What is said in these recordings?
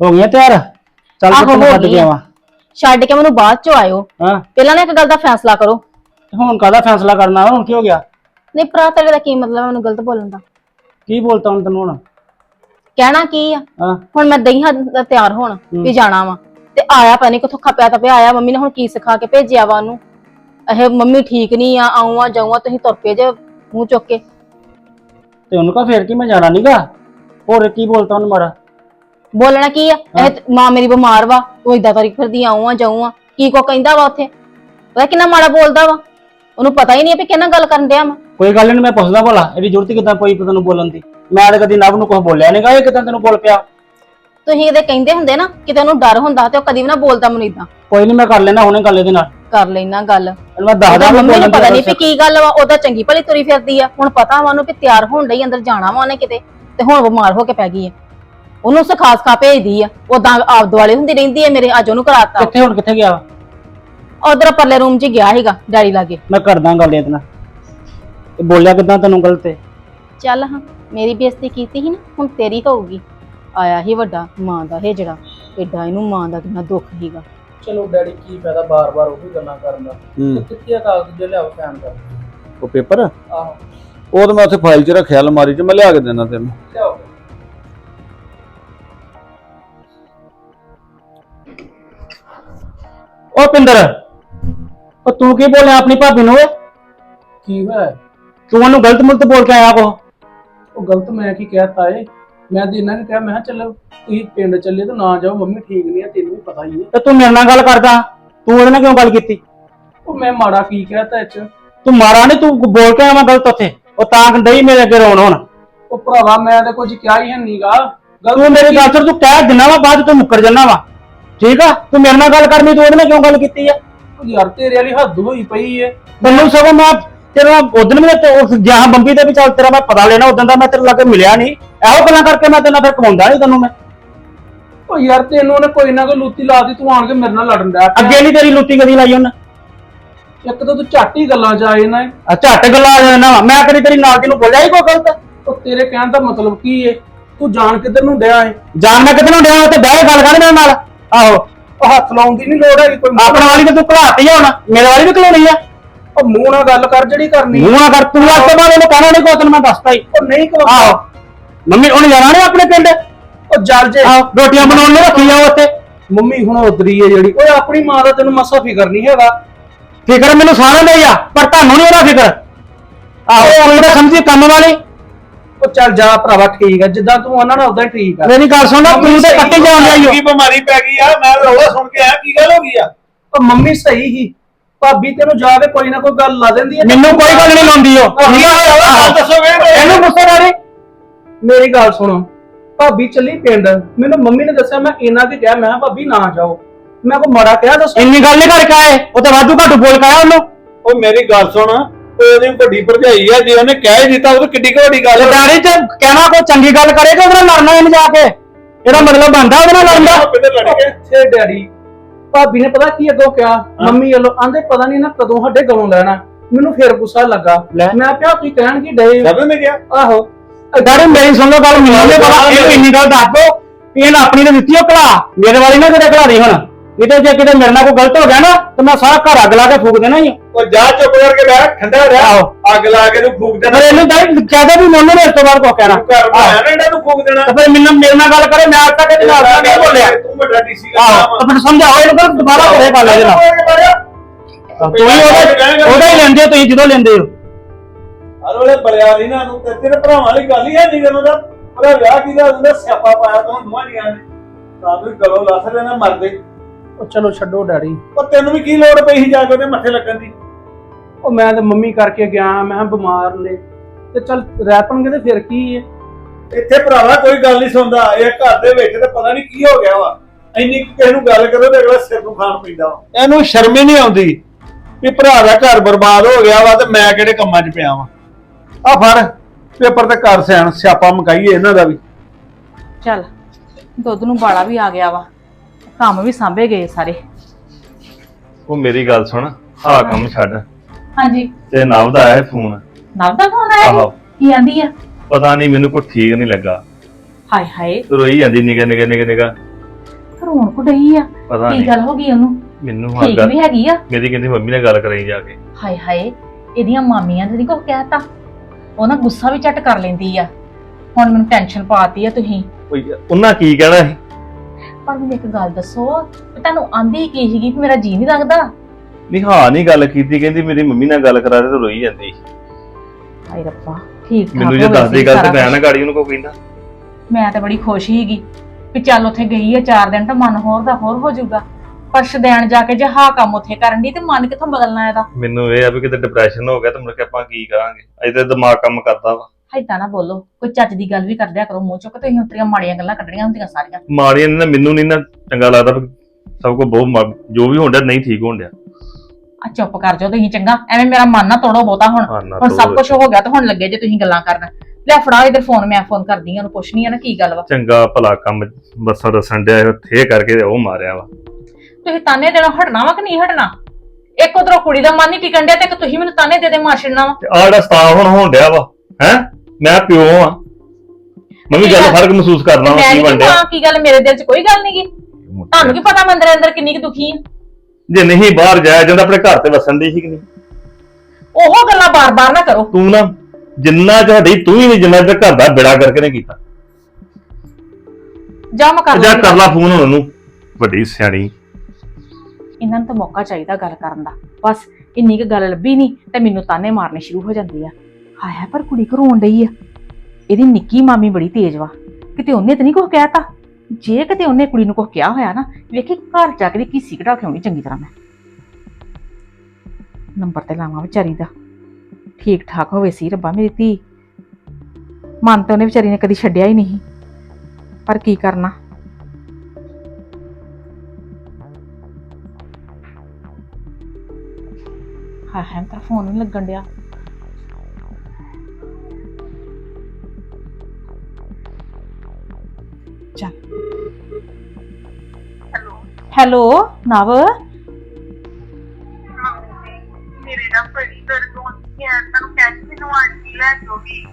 ਹੋ ਗਈਆਂ ਤਿਆਰ? ਚੱਲ ਆਹੋ, ਤੈਨੂੰ ਹੋ ਛੱਡ ਕੇ ਗਈਆਂ। ਆਵਾਂ। ਛੱਡ ਕੇ ਮੈਨੂੰ ਬਾਅਦ ਚ ਆਇਓ। ਹਾਂ। ਪਹਿਲਾਂ ਨਾ ਇੱਕ ਗੱਲ ਦਾ ਫੈਸਲਾ ਕਰੋ। ਤੇ ਹੁਣ ਕਾਹਦਾ ਫੈਸਲਾ ਕਰਨਾ? ਹੁਣ ਕੀ ਹੋ ਗਿਆ? ਨਹੀਂ ਭਰਾ ਤੇਰੇ ਦਾ ਕੀ ਮਤਲਬ ਹੈ? ਮੈਨੂੰ ਗਲਤ ਬੋਲਣ ਦਾ। ਕੀ ਬੋਲਤਾ ਹੁਣ ਤੈਨੂੰ ਹੁਣ? ਕਹਿਣਾ ਕੀ ਆ? ਹਾਂ। ਹੁਣ ਮੈਂ ਦਹੀਂ ਹੱਥ ਤਿਆਰ ਹੋਣ ਵੀ ਜਾਣਾ ਵਾ। ਤੇ ਆਇਆ ਪਤਾ ਨੀ ਕਿੱਥੋਂ ਖਪਿਆ ਤਪਿਆ ਆਇਆ। ਮੰਮੀ ਨੇ ਹੁਣ ਕੀ ਸਿਖਾ ਕੇ ਭੇਜਿਆ ਵਾ ਉਹਨੂੰ? ਇਹ ਮੰਮੀ ਠੀਕ ਨਹੀਂ ਆ ਆਉਂ ਆ ਜਾਊਂ ਆ ਤੁਸੀਂ ਤੁਰ ਪਏ ਜੇ ਮੂੰਹ ਚੁੱਕ ਕੇ। ਤੇ ਉਹਨੂੰ ਕਹਾ ਫੇਰ ਕੀ ਮੈਂ ਜਾਣਾ ਨਹੀਂਗਾ ਹੋਰ ਕੀ ਬੋਲਤਾ ਉਹਨੂੰ ਮਾਰਾ ਬੋਲਣਾ ਕੀ ਆ? ਇਹ ਤੇ ਮਾਂ ਮੇਰੀ ਬਿਮਾਰ ਵਾ ਤੂੰ ਇਦਾਂ ਕਰੀ ਫਿਰਦੀ ਆਉਂ ਆ ਜਾਊਂ ਆ। ਕੀ ਕੋ ਕਹਿੰਦਾ ਵਾ ਉੱਥੇ? ਪਤਾ ਕਿੰਨਾ ਮਾੜਾ ਬੋਲਦਾ ਵਾ? ਉਹਨੂੰ ਪਤਾ ਹੀ ਨਹੀਂ ਵੀ ਕਿੰਨਾ ਗੱਲ ਕਰਨ ਡਿਆ ਮੈਂ ਕੋਈ ਗੱਲ ਨਹੀਂ ਮੈਂ ਪੁੱਛਦਾ ਭਲਾ ਇਹਦੀ ਜ਼ਰੂਰਤ ਕਿਦਾਂ ਪਈ ਤੈਨੂੰ ਬੋਲਣ ਦੀ? ਮੈਂ ਤਾਂ ਕਦੀ ਨਵ ਨੂੰ ਕੁਝ ਬੋਲਿਆ ਨਹੀਂਗਾ ਇਹ ਕਿਦਾਂ ਤੈਨੂੰ ਬੋਲ ਪਿਆ? ਤੁਸੀਂ ਇਹਦੇ ਕਹਿੰਦੇ ਹੁੰਦੇ ਨਾ ਕਿਤੇ ਉਹਨੂੰ ਡਰ ਹੁੰਦਾ ਤੇ ਉਹ ਕਦੀ ਵੀ ਨਾ ਬੋਲਦਾ ਮੈਨੂੰ ਇਦਾਂ ਕੋਈ ਨਹੀਂ ਮੈਂ ਕਰ ਲੈਣਾ ਹੁਣੇ ਗੱਲ ਇਹਦੇ ਨਾਲ। ਕਰ ਲੈਣਾ ਗੱਲ। ਇਹਨੂੰ ਮੈਂ ਦੱਸਦਾ ਉਹਦਾ ਵੀ ਮੰਮੀ ਨੂੰ ਪਤਾ ਨਹੀਂ ਵੀ ਕੀ ਗੱਲ ਵਾ ਉਹਦਾ ਚੰਗੀ ਭਲੀ ਤੁਰੀ ਫਿਰਦੀ ਆ। ਹੁਣ ਪਤਾ ਵਾ ਉਹਨੂੰ ਵੀ ਤਿਆਰ ਹੋਣ ਲਈ ਅੰਦਰ ਜਾਣਾ ਵਾ ਉਹਨੇ ਕਿਤੇ ਤੇ ਹੁਣ ਬਿਮਾਰ ਹੋ ਕੇ ਪੈ ਗਈ ਆ। ਉਹਨੂੰ ਸਿਖਾ ਸਿਖਾ ਭੇਜਦੀ ਆ। ਉਦਾਂ ਆਪ ਦੁਆਲੇ ਹੁੰਦੀ ਰਹਿੰਦੀ ਆ ਮੇਰੇ ਅੱਜ ਉਹਨੂੰ ਕਰਾਤਾ। ਕਿੱਥੇ ਹੁਣ ਕਿੱਥੇ ਗਿਆ? ਵਾ? ਉਧਰ ਪਰਲੇ ਰੂਮ 'ਚ ਹੀ ਗਿਆ ਸੀਗਾ ਡੈਡੀ ਲਾਗੇ। ਮੈਂ ਕਰਦਾ ਗੱਲ ਇਹਦੇ ਨਾਲ। ਇਹ ਬੋਲਿਆ ਕਿਦਾਂ ਤੈਨੂੰ ਗਲਤ ਹੈ ਚੱਲ ਹਾਂ ਮੇਰੀ ਬੇਇੱਜ਼ਤੀ ਕੀਤੀ ਸੀ ਨਾ ਹੁਣ ਤੇਰੀ ਹੋਊਗੀ। ਆਇਆ ਹੀ ਵੱਡਾ ਮਾਂ ਦਾ ਇਹ ਜਿਹੜਾ ਐਡਾ ਇਹਨੂੰ ਮਾਂ ਦਾ ਕਿੰਨਾ ਦੁੱਖ ਸੀਗਾ। ਚਲੋ ਡੈਡੀ ਕੀ ਫਾਇਦਾ ਬਾਰ-ਬਾਰ ਉਹੀ ਗੱਲਾਂ ਕਰਨ ਦਾ। ਤੇ ਕਿੱਥੇ ਆ ਕਾਗਜ਼ ਜੇ ਲਿਆਓ ਫੈਨ ਕਰ ਉਹ ਪੇਪਰ? ਆਹੋ। ਉਹ ਤਾਂ ਮੈਂ ਉੱਥੇ ਫਾਈਲ 'ਚ ਰੱਖਿਆ ਅਲਮਾਰੀ 'ਚ ਮੈਂ ਲਿਆ ਕੇ ਦੇਣਾ ਤੈਨੂੰ। ਲਿਆਓ। ਉਹ ਪਿੰਦਰ ਉਹ ਤੂੰ ਕੀ ਬੋਲਿਆ ਆਪਣੀ ਭਾਬੀ ਨੂੰ? ਓਏ? ਕੀ ਹੋਇਆ? ਤੂੰ ਉਹਨੂੰ ਗਲਤ ਮੁਲਤ ਬੋਲ ਕੇ ਆਇਆ ਕੋ ਉਹ ਗਲਤ ਮੈਂ ਕੀ ਕਹਿਤਾ ਏ ਮੈਂ ਤੇ ਇਹਨਾਂ ਨੇ ਕਿਹਾ ਮੈਂ ਕਿਹਾ ਚੱਲੋ ਤੁਸੀਂ ਪਿੰਡ ਚੱਲੇ ਤਾਂ ਨਾ ਜਾਓ ਮੰਮੀ ਠੀਕ ਨਹੀਂ ਆ ਤੈਨੂੰ ਵੀ ਪਤਾ ਹੀ ਹੈ ਤੇ ਤੂੰ ਮੇਰੇ ਨਾਲ ਗੱਲ ਕਰਦਾ। ਤੂੰ ਉਹਦੇ ਨਾਲ ਕਿਉਂ ਗੱਲ ਕੀਤੀ? ਉਹ ਮੈਂ ਮਾੜਾ ਕੀ ਕਹਿਤਾ ਇਹ ਚ? ਤੂੰ ਮਾਰਾ ਨਹੀਂ ਤੂੰ ਬੋਲ ਕੇ ਆਵਾਂ ਗਲਤ ਉੱਥੇ। ਉਹ ਤਾਂ ਡਈ ਮੇਰੇ ਅੱਗੇ ਰੋਣ ਹੁਣ ਉਹ ਭਰਾਵਾ ਮੈਂ ਤਾਂ ਕੁਝ ਕਿਹਾ ਹੀ ਨਹੀਂਗਾ ਤੂੰ ਮੇਰੀ ਗੱਲ ਸੁਣ ਤੂੰ ਕਹਿ ਦਿਨਾ ਵਾ ਬਾਅਦ ਚ ਤੂੰ ਮੁੱਕਰ ਜੰਨਾ ਵਾ। ਠੀਕ ਆ? ਤੂੰ ਮੇਰੇ ਨਾਲ ਗੱਲ ਕਰਨੀ ਤੂੰ ਉਹਦੇ ਨਾਲ ਕਿਉਂ ਗੱਲ ਕੀਤੀ ਆ? ਯਾਰ ਤੇਰੇ ਵਾਲੀ ਹੱਦ ਹੋਈ ਪਈ ਏ। ਤੈਨੂੰ ਸਗੋਂ ਮੈਂ ਤੇਰਾ ਉਦੋਂ ਵੀ ਤੇ ਉਸ ਜਹਾਂ ਬੰਬੀ ਦੇ ਵੀ ਚੱਲ ਤੇਰਾ ਮੈਂ ਪਤਾ ਲੈਣਾ ਉਦੋਂ ਦਾ ਮੈਂ ਤੇਰੇ ਲਾਗੇ ਮਿਲਿਆ ਨਹੀਂ। ਇਹੋ ਗੱਲਾਂ ਕਰਕੇ ਮੈਂ ਤੇਰੇ ਨਾਲ ਫਿਰ ਕਮਾਉਂਦਾ ਨਹੀਂ ਤੈਨੂੰ ਮੈਂ। ਉਹ ਯਾਰ ਤੈਨੂੰ ਉਹਨੇ ਕੋਈ ਨਾ ਕੋਈ ਲੂਤੀ ਲਾ ਦਿੱਤੀ ਤੂੰ ਆਣ ਕੇ ਮੇਰੇ ਨਾਲ ਲੜਨ ਦਾ ਅੱਗੇ ਨਹੀਂ ਤੇਰੀ ਲੁੱਟੀ ਕਦੀ ਲਾਈ ਉਹਨੇ। ਇੱਕ ਤਾਂ ਤੂੰ ਝੱਟ ਹੀ ਗੱਲਾਂ ਚ ਆਏ ਨਾ ਆ ਝੱਟ ਗੱਲਾਂ ਆ ਜਾਣਾ ਵਾ। ਮੈਂ ਕਦੀ ਤੇਰੀ ਨਾਲ ਦੀ ਨੂੰ ਬੋਲਿਆ ਹੀ ਕੋਈ ਗਲਤ? ਉਹ ਤੇਰੇ ਕਹਿਣ ਦਾ ਮਤਲਬ ਕੀ ਏ? ਤੂੰ ਜਾਣ ਕਿੱਧਰ ਨੂੰ ਡਿਆ ਏ? ਜਾਨ ਮੈਂ ਕਿਤੇ ਨੂੰ ਡਿਆ ਉੱਥੇ ਬਹਿ ਕੇ ਗੱਲ ਕਰ ਮੇਰੇ ਨਾਲ। ਆਹੋ ਉਹ ਹੱਥ ਲਾਉਣ ਦੀ ਨਹੀਂ ਲੋੜ ਹੈਗੀ ਕੋਈ ਮੂੰਹ ਆਪਣੇ ਵਾਲੀ ਤੇ ਤੂੰ ਘਲਾਤੀ ਆ ਹੁਣ ਮੇਰੇ ਵਾਲੀ ਵੀ ਘਲਾਉਣੀ ਆ। ਉਹ ਮੂੰਹ ਨਾਲ ਗੱਲ ਕਰ ਜਿਹੜੀ ਕਰਨੀ ਮੂੰਹ ਨਾ ਕਰ ਤੂੰ ਅੱਜ ਤੋਂ ਬਾਅਦ ਉਹਨੂੰ ਕਹਿਣਾ ਨਹੀਂ ਕੋਈ ਤੈਨੂੰ ਮੈਂ ਦੱਸਤਾ ਹੀ। ਉਹ ਨਹੀਂ ਕੋ ਆਹੋ ਮੰਮੀ ਉਹਨੇ ਜਾਣਾ ਨਹੀਂ ਆਪਣੇ ਪਿੰਡ? ਉਹ ਜਲ ਜੇ। ਆਹੋ ਰੋਟੀਆਂ ਬਣਾਉਣ ਨੂੰ ਰੱਖੀ ਆ ਉੱਥੇ ਮੰਮੀ ਹੁਣ ਉਧਰੀ ਏ ਜਿਹੜੀ। ਓਏ ਆਪਣੀ ਮਾਂ ਦਾ ਤੈਨੂੰ ਮਸਾ ਫਿਕਰ ਨਹੀਂ ਹੈਗਾ। ਫਿਕਰ ਮੈਨੂੰ ਸਾਰਾ ਦੇ ਆ ਪਰ ਤੁਹਾਨੂੰ ਨਹੀਂ ਉਹਦਾ ਫਿਕਰ। ਆਹੋ ਉਹ ਤਾਂ ਸਮਝੀ ਕੰਮ ਵਾਲੀ। ਉਹ ਚੱਲ ਜਾ ਭਰਾਵਾ ਠੀਕ ਹੈ ਜਿੱਦਾਂ ਤੂੰ ਉਹਨਾਂ ਨਾਲ ਉਦਾਂ ਹੀ ਠੀਕ ਆ। ਮੇਰੀ ਗੱਲ ਸੁਣ ਤੂੰ ਤੇ ਕੱਟੀ ਜਾਣ ਲਈ ਕੀ ਬਿਮਾਰੀ ਪੈ ਗਈ ਆ? ਮੈਂ ਰੌਲਾ ਸੁਣ ਕੇ ਆਇਆ ਕੀ ਗੱਲ ਹੋ ਗਈ ਆ? ਉਹ ਮੰਮੀ ਸਹੀ ਹੀ ਭਾਬੀ ਤੈਨੂੰ ਜਾ ਕੇ ਕੋਈ ਨਾ ਕੋਈ ਗੱਲ ਲਾ ਦਿੰਦੀ ਹੈ ਮੈਨੂੰ ਕੋਈ ਗੱਲ ਨਹੀਂ ਲਾਉਂਦੀ ਉਹ ਦੱਸੋਗੇ ਇਹਨੂੰ ਗੁੱਸੇ ਨਾ ਦੇ ਮੇਰੀ ਗੱਲ ਸੁਣੋ ਭਾਬੀ ਚੱਲੀ ਪਿੰਡ। ਮੈਨੂੰ ਮੰਮੀ ਨੇ ਦੱਸਿਆ ਮੈਂ ਇਹਨਾਂ ਤੇ ਕਿਹਾ ਮੈਂ ਕਿਹਾ ਭਾਬੀ ਨਾ ਜਾਓ। ਮੈਂ ਕੋ ਮਾੜਾ ਕਿਹਾ ਦੱਸੋ। ਇੰਨੀ ਗੱਲ ਨਹੀਂ ਕਰਕੇ ਆਏ ਉਹ ਤਾਂ ਵਾਧੂ ਘੱਟੂ ਬੋਲ ਕੇ ਆਇਆ ਉਹਨੂੰ। ਉਹ ਮੇਰੀ ਗੱਲ ਸੁਣ ਉਹ ਉਹਦੀ ਵੱਡੀ ਭਰਜਾਈ ਆ ਜੇ ਉਹਨੇ ਕਹਿ ਹੀ ਦਿੱਤਾ ਉਹ ਤਾਂ ਕਿੱਡੀ ਕੁ ਵੱਡੀ ਗੱਲ ਆ। ਲੜਾਈ ਚ ਕਹਿਣਾ ਕੋਈ ਚੰਗੀ ਗੱਲ ਕਰੇਗਾ ਉਹਦੇ ਨਾਲ ਲੜਨਾ ਇਹਨੇ ਜਾ ਕੇ? ਇਹਦਾ ਮਤਲਬ ਬਣਦਾ ਉਹਦੇ ਨਾਲ ਲੜਨ ਦਾ? ਲੜ ਛੇ ਡੈਡੀ ਭਾਬੀ ਨੇ ਪਤਾ ਕੀ ਅੱਗੋਂ ਕਿਹਾ? ਮੰਮੀ ਵੱਲੋਂ ਆਂਦੇ ਪਤਾ ਨਹੀਂ ਨਾ ਕਦੋਂ ਸਾਡੇ ਗਲੋਂ ਲੈਣਾ। ਮੈਨੂੰ ਫੇਰ ਗੁੱਸਾ ਲੱਗਾ। ਲੈ। ਮੈਂ ਕਿਹਾ ਤੁਸੀਂ ਕਹਿਣ ਕੀ ਡਏ ਹੋ? ਸਭ ਨੇ ਗਿਆ ਆਹੋ। ਡਾਰੇ ਮੇਰੀ ਸੁਣ ਲਓ ਗੱਲ ਮੈਨੂੰ ਨਹੀਂ ਪਤਾ ਇਹਨੂੰ ਇੰਨੀ ਗੱਲ ਦੱਸ ਦੋ। ਵੀ ਇਹਨ ਆਪਣੀ ਨੇ ਦਿੱਤੀ ਉਹ ਘਲਾ ਮੇਰੇ ਵਾਲੀ ਨਾ ਕਿਤੇ ਘਲਾ ਦੀ ਹੁਣ। ਇਹ ਤੇ ਜੇ ਕਿਤੇ ਮੇਰੇ ਨਾਲ ਕੋਈ ਗਲਤ ਹੋ ਗਿਆ ਨਾ ਤੇ ਮੈਂ ਸਾਰਾ ਘਰ ਅੱਗ ਲਾ ਕੇ ਫੂਕ ਦੇਣਾ ਹੀ ਆ। ਉਹ ਜਾ ਚੁੱਪ ਕਰਕੇ ਬੈਠ ਠੰਡਾ ਰਹਿ। ਆਹੋ। ਅੱਗ ਲਾ ਕੇ ਨੂੰ ਫੂਕ ਦੇਣਾ। ਫਿਰ ਇਹਨੂੰ ਤਾਂ ਕਹਦਾ ਵੀ ਮੈਨੂੰ ਨੇ ਇਸ ਤੋਂ ਬਾਅਦ ਕੋ ਕਹਿਣਾ। ਘਰ ਬਣਾਇਆ ਨਾ ਇਹਨਾਂ ਨੂੰ ਫੂਕ ਦੇਣਾ। ਤੇ ਫਿਰ ਮੈਨੂੰ ਮੇਰੇ ਨਾਲ ਗੱਲ ਕਰੇ ਮੈਂ ਅੱਜ ਤੱਕ ਇਹਦੇ ਨਾਲ ਤਾਂ ਨਹੀਂ ਬੋਲਿਆ। ਤੂੰ ਵੱਡਾ ਡੀਸੀ ਆਹੋ ਤਾਂ ਫਿਰ ਸਮਝਾਓ ਇਹਨੂੰ ਕਿ ਦੁਬਾਰਾ ਕਰੇ ਗੱਲ ਇਹਦੇ ਨਾਲ। ਤੁਸੀਂ ਉਹਦਾ ਉਹਦਾ ਹੀ ਲੈਂਦੇ ਹੋ ਤੁਸੀਂ ਜਦੋਂ ਲੈਂਦੇ ਹੋ। ਹਰ ਵੇਲੇ ਬਲਿਆ ਨਹੀਂ ਨਾ ਨੂੰ ਤੇ ਤੇਰੇ ਭਰਾਵਾਂ ਵਾਲੀ ਗੱਲ ਹੀ ਹੈ ਨਹੀਂ ਜਦੋਂ ਦਾ ਉਹਦਾ ਵਿਆਹ ਉਹਦਾ ਸਿਆਪਾ ਪਾਇਆ ਤੋਂ ਦੋਵਾਂ ਦੀਆਂ ਨੇ। ਤਾਂ ਵੀ ਗਲੋਂ ਲੱਥ ਦੇ ਨਾ ਮਰਦੇ। ਉਹ ਚਲੋ ਛੱਡੋ ਡੈਡੀ। ਉਹ ਤੈਨੂੰ ਵੀ ਕੀ ਲੋੜ ਪਈ ਸੀ ਜਾ ਕੇ ਉਹਦੇ ਮੱਥੇ ਲੱਗਣ ਦੀ? ਉਹ ਮੈਂ ਤੇ ਮੰਮੀ ਕਰਕੇ ਗਿਆ ਮੈਂ ਕਿਹਾ ਬਿਮਾਰ ਨੇ। ਤੇ ਚੱਲ ਰੈਪਣਗੇ ਤੇ ਫਿਰ ਕੀ ਹੈ ਇੱਥੇ ਭਰਾਵਾ ਕੋਈ ਗੱਲ ਨਹੀਂ ਸੁਣਦਾ ਇਹ ਘਰ ਦੇ ਵਿੱਚ ਤੇ ਪਤਾ ਨਹੀਂ ਕੀ ਹੋ ਗਿਆ ਵਾ। ਇੰਨੀ ਕੁ ਕਿਸੇ ਨੂੰ ਗੱਲ ਕਰੋ ਤੇ ਅਗਲਾ ਸਿਰ ਨੂੰ ਖਾਣ ਪੈਂਦਾ ਵਾ। ਇਹਨੂੰ ਸ਼ਰਮ ਹੀ ਨਹੀਂ ਆਉਂਦੀ ਵੀ ਭਰਾ ਦਾ ਘਰ ਬਰਬਾਦ ਹੋ ਗਿਆ ਵਾ ਤੇ ਮੈਂ ਕਿਹੜੇ ਕੰਮਾਂ 'ਚ ਪਿਆ ਵਾਂ। ਆ ਫੜ ਪੇਪਰ ਤੇ ਘਰ ਸਿਆਣ ਸਿਆਪਾ ਮਕਾਈਏ ਇਹਨਾਂ ਦਾ ਵੀ। ਚੱਲ ਦੁੱਧ ਨੂੰ ਬਾਲਾ ਵੀ ਆ ਗਿਆ ਵਾ। ਕੰਮ ਵੀ ਸਾਂਭੇ ਗਏ ਸਾਰੇ। ਉਹ ਮੇਰੀ ਗੱਲ ਸੁਣ ਆਹ ਕੰਮ ਛੱਡ। ਹਾਂਜੀ। ਤੇ ਨਵ ਦਾ ਆਇਆ ਫੋਨ। ਨਵ ਦਾ ਫੋਨ ਆਇਆ ਆਹੋ। ਕੀ ਆਂਦੀ ਆ? ਪਤਾ ਨਹੀਂ ਮੈਨੂੰ ਕੋਈ ਠੀਕ ਨਹੀਂ ਲੱਗਾ। ਹਾਏ ਹਾਏ। ਰੋਈ ਜਾਂਦੀ ਨਿਗੇ ਨਿਗੇ ਨਿਗੇ ਨਿਗਾ। ਰੋਣ ਕੋ ਡਈ ਆ? ਪਤਾ ਕੀ ਨਹੀਂ ਗੱਲ ਹੋ ਗਈ ਉਹਨੂੰ? ਮੈਨੂੰ ਹਾਂ ਠੀਕ ਗੱਲ ਵੀ ਹੈਗੀ ਆ? ਮੇਰੀ ਕਹਿੰਦੀ ਮੰਮੀ ਨਾਲ ਗੱਲ ਕਰਾਈ ਜਾ ਕੇ। ਹਾਏ ਹਾਏ ਇਹਦੀਆਂ ਮਾਮੀਆਂ ਨੇ ਕੁਛ ਕਹਿਤਾ ਉਹ ਨਾ ਗੁੱਸਾ ਵੀ ਝਟ ਕਰ ਲੈਂਦੀ ਆ। ਹੁਣ ਮੈਨੂੰ ਟੈਨਸ਼ਨ ਪਾਤੀ ਆ ਤੁਸੀਂ। ਕੋਈ ਉਹਨਾਂ ਕੀ ਕਹਿਣਾ ਸੀ? ਪਰ ਮੈਨੂੰ ਇੱਕ ਗੱਲ ਦੱਸੋ ਵੀ ਤੁਹਾਨੂੰ ਆਂਦੀ ਕੀ ਸੀਗੀ ਕਿ ਮੇਰਾ ਜੀ ਨਹੀਂ ਲੱਗਦਾ? ਨਹੀਂ ਹਾਂ ਨਹੀਂ ਗੱਲ ਕੀਤੀ ਕਹਿੰਦੀ ਮੇਰੀ ਮੰਮੀ ਨਾਲ ਗੱਲ ਕਰਾ ਦੇ ਤਾਂ ਰੋਈ ਜਾਂਦੀ। ਹਾਏ ਰੱਬਾ ਠੀਕ ਠਾਕ ਮੈਨੂੰ ਜੇ ਹੋਵੇ ਦੱਸਦੀ ਸੀ ਗੱਲ ਤੇ ਸਾਰਾ ਮੈਂ ਨਾ। ਗਾੜੀ ਉਹਨੂੰ ਕੋ ਕਹਿੰਦਾ। ਮੈਂ ਤਾਂ ਬੜੀ ਖੁਸ਼ ਸੀਗੀ ਵੀ ਚੱਲ ਉੱਥੇ ਗਈ ਆ ਚਾਰ ਦਿਨ ਤਾਂ ਮਨ ਹੋਰ ਦਾ ਹੋਰ ਹੋ ਜਾਊਗਾ। ਪਰ ਸ਼ਦੈਣ ਜਾ ਕੇ ਜੇ ਹਾਂ ਕੰਮ ਉੱਥੇ ਕਰਨ ਦੀ ਤੇ ਮਨ ਕਿੱਥੋਂ ਬਦਲਣਾ ਇਹਦਾ? ਮੈਨੂੰ ਇਹ ਆ ਵੀ ਕਿਤੇ ਡਿਪਰੈਸ਼ਨ ਹੋ ਗਿਆ ਤਾਂ ਮੁੜ ਕੇ ਆਪਾਂ ਕੀ ਕਰਾਂਗੇ? ਅਜੇ ਤਾਂ ਦਿਮਾਗ ਕੰਮ ਕਰਦਾ ਵਾ। ਏਦਾਂ ਨਾ ਬੋਲੋ ਕੋਈ ਚੱਜ ਦੀ ਗੱਲ ਵੀ ਕਰਦਿਆ ਕਰੋ ਮੂੰਹ ਚੋਂ ਕਿ ਤੁਸੀਂ ਉਤਰੀਆਂ ਮਾੜੀਆਂ ਗੱਲਾਂ ਕੱਢਣੀਆਂ ਹੁੰਦੀਆਂ ਸਾਰੀਆਂ। ਮਾੜੀਆਂ ਨੇ ਨਾ ਮੈਨੂੰ ਨਹੀਂ ਨਾ ਚੰਗਾ ਲੱਗਦਾ ਵੀ ਸਭ ਕੁਝ ਬਹੁਤ ਮਾ- ਜੋ ਵੀ ਹੋਣ ਡਿਆ ਨਹੀਂ ਠੀਕ ਹੋਣ ਡਿਆ। ਆ ਚੁੱਪ ਕਰ ਜਾਓ ਤੁਸੀਂ ਚੰਗਾ। ਐਵੇਂ ਮੇਰਾ ਮਨ ਨਾ ਤੋੜੋ ਬਹੁਤਾ ਹੁਣ। ਹਾਂ ਨਾ ਹੁਣ ਸਭ ਤੋੜੋ। ਕੁਝ ਹੋ ਗਿਆ ਤਾਂ ਹੁਣ ਲੱਗੇ ਜੇ ਤੁਸੀਂ ਗੱਲਾਂ ਕਰਨ। ਲੈ ਫੜਾ ਇਧਰ ਫੋਨ ਮੈਂ ਫੋਨ ਕਰਦੀ ਆ ਉਹਨੂੰ ਪੁੱਛਣੀ ਆ ਨਾ ਕੀ ਗੱਲ ਵਾ। ਚੰਗਾ ਭਲਾ ਕੰਮ ਬੱਸਾਂ ਦੱਸਣ ਡਿਆ ਥੇ ਕਰਕੇ ਤੇ ਉਹ ਮਾਰਿਆ ਵਾ। ਤੁਸੀਂ ਤਾਨੇ ਦੇਣਾ ਹਟਣਾ ਵਾ ਕਿ ਨਹੀਂ ਹਟਣਾ? ਇੱਕ ਉਧਰੋਂ ਕੁੜੀ ਦਾ ਮਨ ਨਹੀਂ ਟਿਕਣ ਡਿਆ ਤੇ ਇੱਕ ਤੁਸੀਂ ਮੈਨੂੰ ਤਾਨੇ ਦੇ ਦੇ ਮਾਰਸ਼ਣਾ ਵਾ। ਤੇ ਆਹ ਜਿਹੜਾ ਸਤਾਅ ਹੁਣ ਹੋਣ ਡਿਆ ਵਾ ਹੈ? ਮੈਂ ਪਿਓ ਆ ਮੈਂ ਵੀ ਗੱਲ? ਫ਼ਰਕ ਮਹਿਸੂਸ ਕਰਦਾ ਮੈਂ ਵਾਂ ਕੀ ਨਹੀਂ ਬਣ ਡਿਆ। ਹਾਂ ਕੀ ਗੱਲ? ਮੇਰੇ ਦਿਲ 'ਚ ਕੋਈ ਗੱਲ ਨਹੀਂਗੀ ਤੁਹਾਨੂੰ ਕੀ ਪਤਾ ਮੈਂ ਅੰਦਰ ਅੰਦਰ ਕਿੰਨੀ ਕੁ ਦੁਖੀ ਆ? ਜੇ ਨਹੀਂ ਬਾਹਰ ਜਾਇਆ ਜਾਂਦਾ ਆਪਣੇ ਘਰ ਤੇ ਵਸਣ ਦੀ ਸੀ ਕਿ ਨਹੀਂ? ਉਹ ਗੱਲਾਂ ਬਾਰ-ਬਾਰ ਨਾ ਕਰੋ। ਤੂੰ ਨਾ ਜਿੰਨਾ ਤੁਹਾਡੀ ਤੂੰ ਹੀ ਨਹੀਂ ਜਿੰਨਾ ਤੇ ਘਰ ਦਾ ਬਿੜਾ ਕਰਕੇ ਨੇ ਕੀਤਾ। ਜਾ ਮੈਂ ਕਰ ਜਾ ਲਵਾਂਗੀ। ਕਰ ਲਾ ਫੋਨ ਹੁਣ ਉਹਨੂੰ। ਵੱਡੀ ਸਿਆਣੀ। ਇਹਨਾਂ ਨੂੰ ਤਾਂ ਮੌਕਾ ਚਾਹੀਦਾ ਗੱਲ ਕਰਨ ਦਾ। ਬਸ ਇੰਨੀ ਕੁ ਗੱਲ ਲੱਭੀ ਨਹੀਂ ਤੇ ਮੈਨੂੰ ਤਾਨੇ ਮਾਰਨੇ ਸ਼ੁਰੂ ਹੋ ਜਾਂਦੇ ਆ। ਹਾਏ ਪਰ ਕੁੜੀ ਘਰੋਂ ਡਈ ਆ। ਇਹਦੀ ਨਿੱਕੀ ਮਾਮੀ ਬੜੀ ਤੇਜ਼ ਵਾ। ਕਿਤੇ ਉਹਨੇ ਤਾਂ ਨਹੀਂ ਕੁਝ ਕਹਿਤਾ? ਜੇ ਕਿਤੇ ਉਹਨੇ ਕੁੜੀ ਨੂੰ ਕੁਝ ਕਿਹਾ ਹੋਇਆ ਨਾ, ਵੇਖੀ ਘਰ ਜਾ ਕੇ ਕੀ ਸਿਕੜਾ ਖਿਆਉਣੀ ਚੰਗੀ ਤਰ੍ਹਾਂ ਮੈਂ। ਨੰਬਰ ਤੇ ਲਾਵਾਂ ਵਿਚਾਰੀ ਦਾ। ਠੀਕ ਠਾਕ ਹੋਵੇ ਸੀ ਰੱਬਾ ਮੇਰੀ ਧੀ। ਮਨ ਤਾਂ ਉਹਨੇ ਵਿਚਾਰੀ ਨੇ ਕਦੀ ਛੱਡਿਆ ਹੀ ਨਹੀਂ। ਪਰ ਕੀ ਕਰਨਾ? ਹਾਂ ਹਾਂ ਤਾਂ ਫੋਨ ਨਹੀਂ ਲੱਗਣ ਡਿਆ। ਚੱਲ ਹੈਲੋ। ਨਵ। ਮੇਰੇ ਨਾਲ ਬੜੀ ਦਰਦ ਹੁੰਦੀ ਹੈ ਤੈਨੂੰ ਕਹਿੰਦੀ ਮੈਨੂੰ ਆਂਟੀ ਲੈ ਜਾਓਗੀ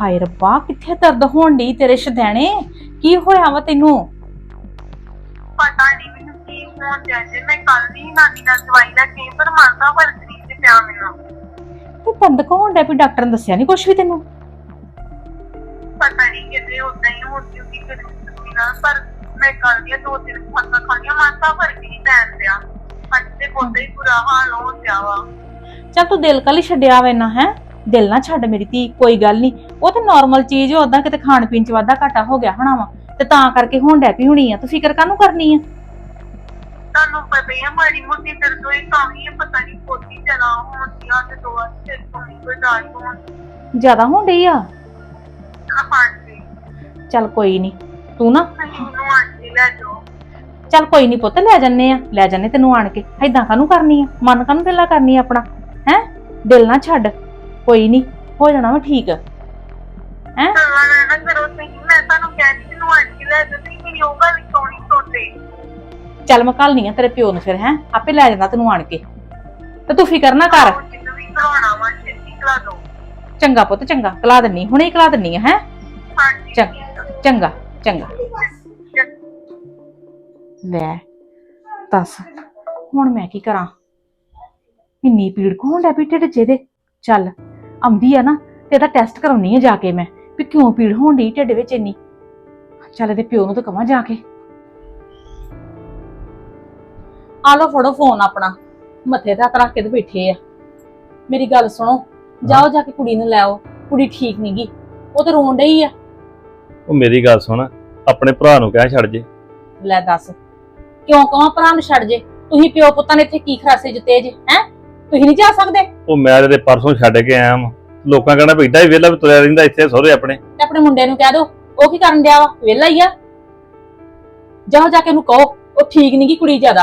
ਹਾਏ ਰੱਬਾ ਕਿੱਥੇ ਦਰਦ ਹੋਣ ਡਈ ਤੇਰੇ ਸ਼ਦੈਣੇ? ਕੀ ਹੋਇਆ ਵਾ ਤੈਨੂੰ? ਪਤਾ ਨਹੀਂ ਮੈਨੂੰ ਕੀ ਹੋਣ ਡਿਆ ਜੇ। ਮੈਂ ਕੱਲ ਦੀ ਨਾਨੀ ਨਾਲ ਦਵਾਈ ਲੈ ਕੇ ਆਈ, ਪਰ ਫ਼ਰਕ ਨਹੀਂ ਤੇ ਪਿਆ ਮੈਨੂੰ। ਤੇ ਦਰਦ ਕਿਉਂ ਹੋਣ ਡਿਆ ਵੀ ਡਾਕਟਰ ਨੇ ਦੱਸਿਆ ਨਹੀਂ ਕੁਝ ਵੀ ਤੈਨੂੰ? ਪਤਾ ਨਹੀਂ ਕਿਤੇ ਉਦਾਂ ਹੀ ਕਿ ਨਾ ਪਰ ਮੈਂ ਕੱਲ ਦੀਆਂ ਦੋ ਤਿੰਨ ਖਾਣਾ ਖਾਣੀਆਂ ਮਰਦਾ ਫ਼ਰਕ ਨਹੀਂ ਪੈਣ ਪਿਆ ਅੱਜ ਤੇ ਬਹੁਤਾ ਹੀ ਬੁਰਾ ਹਾਲ ਹੋ ਗਿਆ ਵਾ। ਚੱਲ ਤੂੰ ਦਿਲ ਕੱਲ ਹੀ ਛੱਡਿਆ ਵਾ ਇੰਨਾ ਹੈ? ਦਿਲ ਨਾ ਛੱਡ ਮੇਰੀ ਧੀ ਕੋਈ ਗੱਲ ਨਹੀਂ ਉਹ ਤਾਂ ਨਾਰਮਲ ਚੀਜ਼ ਆ ਉਦਾਂ ਕਿਤੇ ਖਾਣ ਪੀਣ ਚ ਵਾਧਾ ਘਾਟਾ ਹੋ ਗਿਆ ਹੋਣਾ ਵਾ। ਤੇ ਤਾਂ ਕਰਕੇ ਹੋਣ ਡੈ ਪਈ ਹੋਣੀ ਆ। ਤੂੰ ਫਿਕਰ ਕਾਹਨੂੰ ਕਰਨੀ ਆ? ਤੁਹਾਨੂੰ ਪਤਾ ਹੀ ਹੈ ਮਾੜੀ ਮੋਟੀ ਦਰਦ ਹੋਈ ਤਾਂ ਹੀ ਪਤਾ ਨਹੀਂ ਕੋਤੀ ਚਲਾ ਹੁੰਦੀ ਆ ਤੇ ਦੋ ਸਿਰ ਤੋਂ ਨਹੀਂ ਕੋਈ ਦਰਦ ਹੋਣ ਜ਼ਿਆਦਾ ਹੋਣ ਡਈ ਆ? ਹਾਂਜੀ। ਚੱਲ ਕੋਈ ਨਹੀਂ ਤੂੰ ਨਾ। ਮੈਨੂੰ ਆਂਟੀ ਲੈ ਜਾਓ। ਚੱਲ ਕੋਈ ਨਹੀਂ ਪੁੱਤ ਲੈ ਜੰਨੇ ਆ। ਲੈ ਜੰਨੇ ਤੈਨੂੰ ਆਣ ਕੇ। ਐਦਾਂ ਕਾਹਨੂੰ ਕਰਨੀ ਆ? ਮਨ ਕਾਹਨੂੰ ਢਿੱਲਾ ਕਰਨੀ ਆ ਆਪਣਾ? ਹੈ? ਦਿਲ ਨਾ ਛੱਡ। ਕੋਈ ਨਹੀਂ ਹੋ ਜਾਣਾ ਵਾ ਠੀਕ। ਹੈ? ਨਾ ਕਰੋ ਸਹੀ ਮੈਂ ਤੁਹਾਨੂੰ ਕਹਿੰਦੀ ਮੈਨੂੰ ਆਂਟੀ ਲੈ ਜਾਓ। ਤੁਸੀਂ ਮੇਰੀ ਉਹ ਗੱਲ ਕਿਉਂ ਨਹੀਂ ਸੁਣਦੇ ਚੱਲ ਮੈਂ ਘੱਲਨੀ ਆ ਤੇਰੇ ਪਿਓ ਨੂੰ ਫਿਰ ਹੈ? ਆਪੇ ਲੈ ਜਾਂਦਾ ਤੈਨੂੰ ਆਣ ਕੇ। ਤੇ ਤੂੰ ਫਿਕਰ ਨਾ ਕਰ। ਉਹ ਜਿਹਨੂੰ ਵੀ ਕਰਾਉਣਾ ਵਾ ਛੇਤੀ ਕਰਾ ਦਿਓ ਚੰਗਾ ਪੁੱਤ ਚੰਗਾ। ਕਲਾ ਦਿੰਨੀ ਹੁਣੇ ਹੀ ਕਲਾ ਦਿੰਨੀ ਆ ਹੈ? ਹਾਂਜੀ ਚੰਗਾ ਚੰਗਾ। ਲੈ, ਦੱਸ, ਹੁਣ ਮੈਂ ਕੀ ਕਰਾਂ? ਇੰਨੀ ਪੀੜ ਕੋਣ ਲੈ ਪਈ ਢਿੱਡ 'ਚ ਚੱਲ, ਆਉਂਦੀ ਆ ਨਾ, ਤੇ ਇਹਦਾ ਟੈਸਟ ਕਰਾਉਣੀ ਆ ਜਾ ਕੇ ਮੈਂ, ਵੀ ਕਿਉਂ ਪੀੜ ਹੋਣ ਡਈ ਢਿੱਡ ਵਿੱਚ ਇੰਨੀ? ਚੱਲ ਇਹਦੇ ਪਿਓ ਨੂੰ ਤਾਂ ਕਵਾਂ ਜਾ ਕੇ। ਆ ਲਓ ਫੜੋ ਫੋਨ ਆਪਣਾ, ਮੱਥੇ ਤੇ ਹੱਥ ਰੱਖ ਕੇ ਤੇ ਬੈਠੇ ਆ। ਮੇਰੀ ਗੱਲ ਸੁਣੋ, ਜਾਓ ਜਾ ਕੇ ਕੁੜੀ ਨੂੰ ਲੈ ਆਓ, ਕੁੜੀ ਠੀਕ ਨੀ ਗੀ ਉਹ ਤਾਂ ਰੋਣ ਡਈ ਆ। ਉਹ ਮੇਰੀ ਗੱਲ ਸੁਣ ਆਪਣੇ ਭਰਾ ਨੂੰ ਕਹਿ ਛੱਡ ਜੇ। ਲੈ ਦੱਸ ਕਿਉਂ ਕਹਾਂ ਭਰਾ ਨੂੰ ਛੱਡ ਜੇ? ਤੁਸੀਂ ਪਿਓ ਪੁੱਤਾਂ ਨੇ ਇੱਥੇ ਕੀ ਖਰਾਸੇ ਜਿੱਤੇ ਜੇ ਹੈ? ਤੁਸੀਂ ਨਹੀਂ ਜਾ ਸਕਦੇ? ਉਹ ਮੈਂ ਤੇ ਪਰਸੋਂ ਛੱਡ ਕੇ ਆਇਆ ਵਾਂ। ਲੋਕਾਂ ਕਹਿਣਾ ਬੈਠਾ ਹੀ ਵਿਹਲਾ ਵੀ ਤੁਰਿਆ ਰਹਿੰਦਾ ਇੱਥੇ ਸਹੁਰੇ ਆਪਣੇ। ਤੇ ਆਪਣੇ ਮੁੰਡੇ ਨੂੰ ਕਹਿ ਦਿਓ ਉਹ ਕੀ ਕਰਨ ਡਿਆ ਵਾ? ਵਿਹਲਾ ਹੀ ਆ। ਜਾਓ ਜਾ ਕੇ ਉਹਨੂੰ ਕਹੋ ਉਹ ਠੀਕ ਨਹੀਂ ਗੀ ਕੁੜੀ ਜ਼ਿਆਦਾ।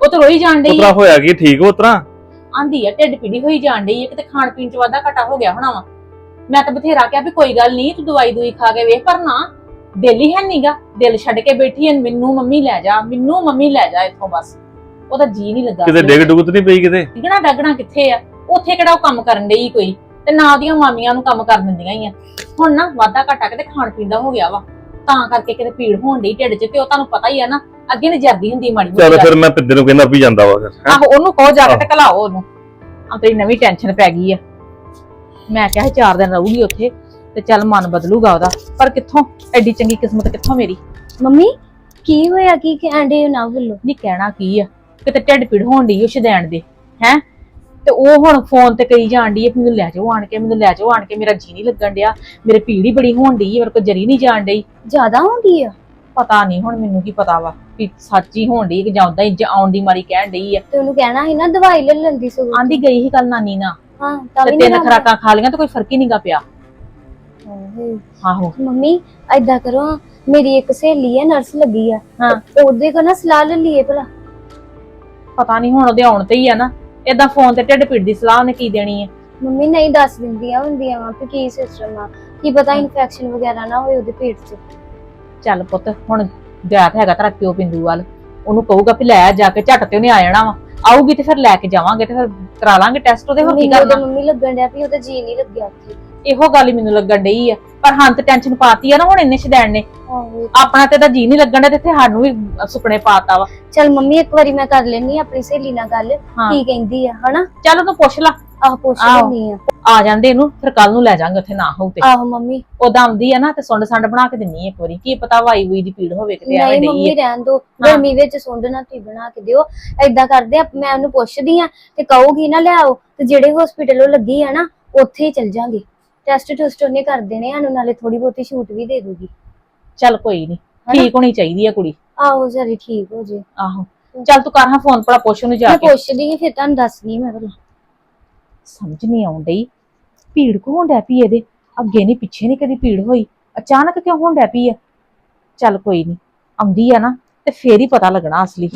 ਉਹ ਤਾਂ ਰੋਈ ਜਾਣ ਡਈ ਉਤਰਾ ਹੋਇਆ ਕੀ ਠੀਕ ਉਤਰਾ? ਆਂਦੀ ਆ ਢਿੱਡ ਪੀੜੀ ਹੋਈ ਜਾਣ ਡਈ ਆ ਕਿਤੇ ਖਾਣ ਪੀਣ ਚ ਵਾਧਾ ਘਟਾ ਹੋ ਗਿਆ ਹੋਣਾ ਵਾ। ਮੈਂ ਤਾਂ ਬਥੇਰਾ ਕਿਹਾ ਵੀ ਕੋਈ ਗੱਲ ਨਹੀਂ ਤੂੰ ਦਵਾਈ ਦੂਈ ਖਾ ਕੇ ਵੇਖ ਪਰ ਨਾ ਦਿਲ ਹੀ ਹੈ ਨੀਗਾ ਦਿਲ ਛੱਡ ਕੇ ਬੈਠੀ ਐ ਮੈਨੂੰ ਮੰਮੀ ਲੈ ਜਾ ਮੈਨੂੰ ਮੰਮੀ ਲੈ ਜਾ ਇੱਥੋਂ ਬਸ। ਉਹਦਾ ਜੀ ਨਹੀਂ ਲੱਗਾ ਕਿਤੇ ਡਿੱਗ ਡੁੱਗ ਤੇ ਨਹੀਂ ਪਈ ਕਿਤੇ? ਡਿਗਣਾ ਡਗਣਾ ਕਿੱਥੇ ਆ? ਉੱਥੇ ਕਿਹੜਾ ਉਹ ਕੰਮ ਕਰਨ ਡਈ ਕੋਈ? ਤੇ ਨਾ ਉਹਦੀਆਂ ਮਾਮੀਆਂ ਨੂੰ ਕੰਮ ਕਰ ਦਿੰਦੀਆਂ ਹੀ ਆ। ਹੁਣ ਨਾ ਵਾਧਾ ਘਾਟਾ ਕਿਤੇ ਖਾਣ ਪੀਣ ਦਾ ਹੋ ਗਿਆ ਵਾ। ਤਾਂ ਕਰਕੇ ਕਿਤੇ ਪੀੜ ਹੋਣ ਡਈ ਢਿੱਡ 'ਚ ਤੇ ਉਹ ਤੁਹਾਨੂੰ ਪਤਾ ਹੀ ਆ ਨਾ ਅੱਗੇ ਨਹੀਂ ਜਰਦੀ ਹੁੰਦੀ ਮਾੜੀ ਚਲ ਫਿਰ ਮੈਂ ਪਿੱਦੇ ਨੂੰ ਕਹਿੰਦਾ ਵੀ ਜਾਂਦਾ ਵਾ ਫਿਰ ਹੈਂ? ਆਹੋ ਉਹਨੂੰ ਕਹੋ ਜਾ ਕੇ ਤੇ ਘਲਾਓ ਉਹਨੂੰ। ਆ ਤੇਰੀ ਨਵੀਂ ਟੈਨਸ਼ਨ ਪੈ ਗਈ ਆ। ਮੈਂ ਕਿਹਾ ਸੀ ਚਾਰ ਦਿਨ ਰਹੂਗੀ ਉੱਥੇ ਤੇ ਚੱਲ ਮਨ ਬਦਲੂਗਾ ਉਹਦਾ। ਪਰ ਕਿੱਥੋਂ? ਐਡੀ ਚੰਗੀ ਕਿਸਮਤ ਕਿੱਥੋਂ ਮੇਰੀ? ਮੰਮੀ ਕੀ ਹੋਇਆ? ਕੀ ਕਹਿੰਦੇ ਨਾ ਬੋਲੋ ਨਹੀਂ ਕਹਿਣਾ ਕੀ ਆ? ਕਿਤੇ ਢਿੱਡ ਪੀੜ ਹੋਣ ਡਈ ਉਹ ਸ਼ਦੈਣ ਦੇ ਹੈ? ਤੇ ਉਹ ਹੁਣ ਫੋਨ ਤੇ ਕਹੀ ਜਾਣ ਵੀ ਮੈਨੂੰ ਲੈ ਜਾਓ ਆਣ ਕੇ ਮੈਨੂੰ ਲੈ ਜਾਓ ਆਣ ਕੇ ਮੇਰਾ ਜੀ ਨਹੀਂ ਲੱਗਣ ਡਿਆ ਮੇਰੇ ਪੀੜ ਹੀ ਬੜੀ ਹੋਣ ਆ ਮੇਰੇ ਕੋ ਜਰੀ ਨਹੀਂ ਜਾਣ ਡਈ। ਜ਼ਿਆਦਾ ਹੁੰਦੀ ਆ? ਪਤਾ ਨਹੀਂ ਹੁਣ ਮੈਨੂੰ ਕੀ ਪਤਾ ਵਾ ਵੀ ਸੱਚ ਹੀ ਹੋਣ ਡਈ ਕਿ ਜਾਂ ਉਦਾਂ ਹੀ ਆਉਣ ਦੀ ਮਾਰੀ ਕਹਿਣ ਡਈ ਆ। ਤੇ ਉਹਨੂੰ ਕਹਿਣਾ ਸੀ ਨਾ ਦਵਾਈ ਲੈ ਲੈਂਦੀ ਸਗੋਂ ਆਂਦੀ ਗਈ ਹੀ ਕੱਲ ਨਾਨੀ ਨਾ ਹਾਂ ਤਾਂ ਤੇ ਵੀ ਤਿੰਨ ਨਹੀਂ ਖਰਾਕਾਂ ਖਾ ਲੀਆਂ ਤੇ ਕੋਈ ਫ਼ਰਕ ਹੀ ਨਹੀਂਗਾ ਪਿਆ। ਆਹੋ। ਮੰਮੀ ਐਦਾਂ ਕਰੋ ਮੇਰੀ ਇੱਕ ਸਹੇਲੀ ਹੈ ਨਰਸ ਲੱਗੀ ਆ। ਹਾਂ। ਤੇ ਉਹਦੇ ਕੋਲ ਨਾ ਸਲਾਹ ਲੈ ਲਈਏ ਭਲਾ। ਪਤਾ ਨਹੀਂ ਹੁਣ ਉਹਦੇ ਆਉਣ ਤੇ ਹੀ ਆ ਨਾ। ਏਦਾਂ ਫੋਨ ਤੇ ਢਿੱਡ ਪੀੜ ਦੀ ਸਲਾਹ ਉਹਨੇ ਕੀ ਦੇਣੀ ਆ? ਮੰਮੀ ਨਹੀਂ ਦੱਸ ਦਿੰਦੀਆਂ ਹੁੰਦੀਆਂ ਵਾ ਕਿ ਕੀ ਸਿਸਟਮ ਆ। ਕੀ ਪਤਾ ਇਨਫੈਕਸ਼ਨ ਵਗੈਰਾ ਨਾ ਹੋਏ ਉਹਦੇ ਪੇਟ 'ਚ। ਚੱਲ ਪੁੱਤ ਹੁਣ ਗਿਆ ਤਾਂ ਹੈਗਾ ਤੇਰਾ ਪਿਓ ਪਿੰਦੂ ਵੱਲ। ਉਹਨੂੰ ਕਹੂਗਾ ਵੀ ਲੈ ਜਾ ਕੇ ਝੱਟ ਤੇ ਉਹਨੇ ਆ ਜਾਣਾ ਵਾ। ਆਊਗੀ ਤੇ ਫਿਰ ਲੈ ਕੇ ਜਾਵਾਂਗੇ ਤੇ ਫਿਰ ਕਰਾ ਲਾਂਗੇ ਟੈਸਟ ਉਹਦੇ ਹੋਰ ਕੀ ਮੈਨੂੰ ਉਹਦੇ ਕਰਨਾ ਮੰਮੀ ਲੱਗਣ ਡਿਆ ਵੀ ਉਹਦਾ ਜੀ ਨਹੀਂ ਲੱਗਿਆ ਉੱਥੇ। ਇਹੋ ਗੱਲ ਹੀ ਮੈਨੂੰ ਲੱਗਣ ਡਈ ਆ। ਪਰ ਹਾਂ ਤੇ ਟੈਨਸ਼ਨ ਪਾਤੀ ਆ ਨਾ ਹੁਣ ਇੰਨੇ ਸ਼ਦੈਣ ਨੇ। ਆਹੋ। ਆਪਣਾ ਤੇ ਤਾਂ ਜੀ ਨਹੀਂ ਲੱਗਣ ਡਿਆ ਤੇ ਇੱਥੇ ਸਾਨੂੰ ਵੀ ਸੁਪਨੇ ਪਾਤਾ ਵਾ। ਚਲ ਮੰਮੀ ਇੱਕ ਵਾਰੀ ਮੈਂ ਕਰ ਲੈਣੀ ਆਪਣੀ ਸਹੇਲੀ ਨਾਲ ਗੱਲ। ਹਾਂ। ਕੀ ਕਹਿੰਦੀ ਆ ਹਨਾ? ਚੱਲ ਉਹਨੂੰ ਪੁੱਛ ਲਾ। ਆਹ ਪੁੱਛ ਆਹੋ। ਲੈਣੀ ਆ। ਆ ਜਾਂਦੇ ਇਹਨੂੰ ਫਿਰ ਕੱਲ ਨੂੰ ਲੈ ਜਾਾਂਗੇ ਉੱਥੇ ਨਾ ਹੋਊ ਤੇ। ਆਹੋ ਮੰਮੀ। ਉਦਾਂ ਆਉਂਦੀ ਆ ਨਾ ਤੇ ਸੁੰਡ ਸੰਡ ਬਣਾ ਕੇ ਦਿੰਨੀ ਆ ਇੱਕ ਵਾਰੀ। ਕੀ ਪਤਾ ਵਾਈ ਵੂਈ ਦੀ ਪੀੜ ਹੋਵੇ ਕਿਤੇ ਐਵੇਂ ਨਹੀਂ ਮੰਮੀ ਰਹਿਣ ਦੋ। ਗਰਮੀ ਵਿੱਚ ਸੁੰਡ ਨਾ ਤੁਸੀਂ ਬਣਾ ਕੇ ਦਿਓ। ਏਦਾਂ ਕਰਦੇ ਆ ਮੈਂ ਉਹਨੂੰ ਪੁੱਛਦੀ ਆ ਤੇ ਕਹੂਗੀ ਨਾ ਲਿਆਓ ਤੇ ਜਿਹੜੇ ਹਸਪੀਟਲ ਉਹ ਲੱਗੀ ਆ ਨਾ ਉੱਥੇ ਹੀ ਚਲ ਜਾਾਂਗੇ। ਟੈਸਟ ਟੁਸਟ ਉਹਨੇ ਕਰ ਦੇਣੇ ਆ ਸਾਨੂੰ ਨਾਲੇ ਥੋੜੀ ਬਹੁਤੀ ਛੂਟ ਵੀ ਦੇ ਦੂਗੀ। ਚੱਲ ਕੋਈ ਨਹੀਂ ਠੀਕ ਹੋਣੀ ਚਾਹੀਦੀ ਆ ਕੁੜੀ। ਆਹੋ ਜਰੀ ਠੀਕ ਹੋ ਜੇ। ਆਹੋ। ਚੱਲ ਤੂੰ ਕਰ ਹਾਂ ਫੋਨ ਭਲਾ ਪੁੱਛ ਉਹਨੂੰ ਜਾ ਮੈਂ ਕੇ। ਪੁੱਛਦੀ ਆ ਫਿਰ ਤੁਹਾਨੂੰ ਦੱਸਦੀ ਮੈਂ ਭਲਾ। ਸਮਝ ਨਹੀਂ ਆਉਣ ਡਈ। ਭੀੜ ਕੋ ਹੋਣ ਡੈ ਪਈ ਇਹਦੇ। ਅੱਗੇ ਨਹੀਂ ਪਿੱਛੇ ਨਹੀਂ ਕਦੀ ਭੀੜ ਹੋਈ। ਅਚਾਨਕ ਕਿਉਂ ਹੋਣ ਡੈ ਪਈ ਆ? ਚੱਲ ਕੋਈ ਨਹੀਂ ਆਉਂਦੀ ਆ ਨਾ ਤੇ ਫੇਰ ਹੀ ਪਤਾ ਲੱਗਣਾ ਅਸਲੀ।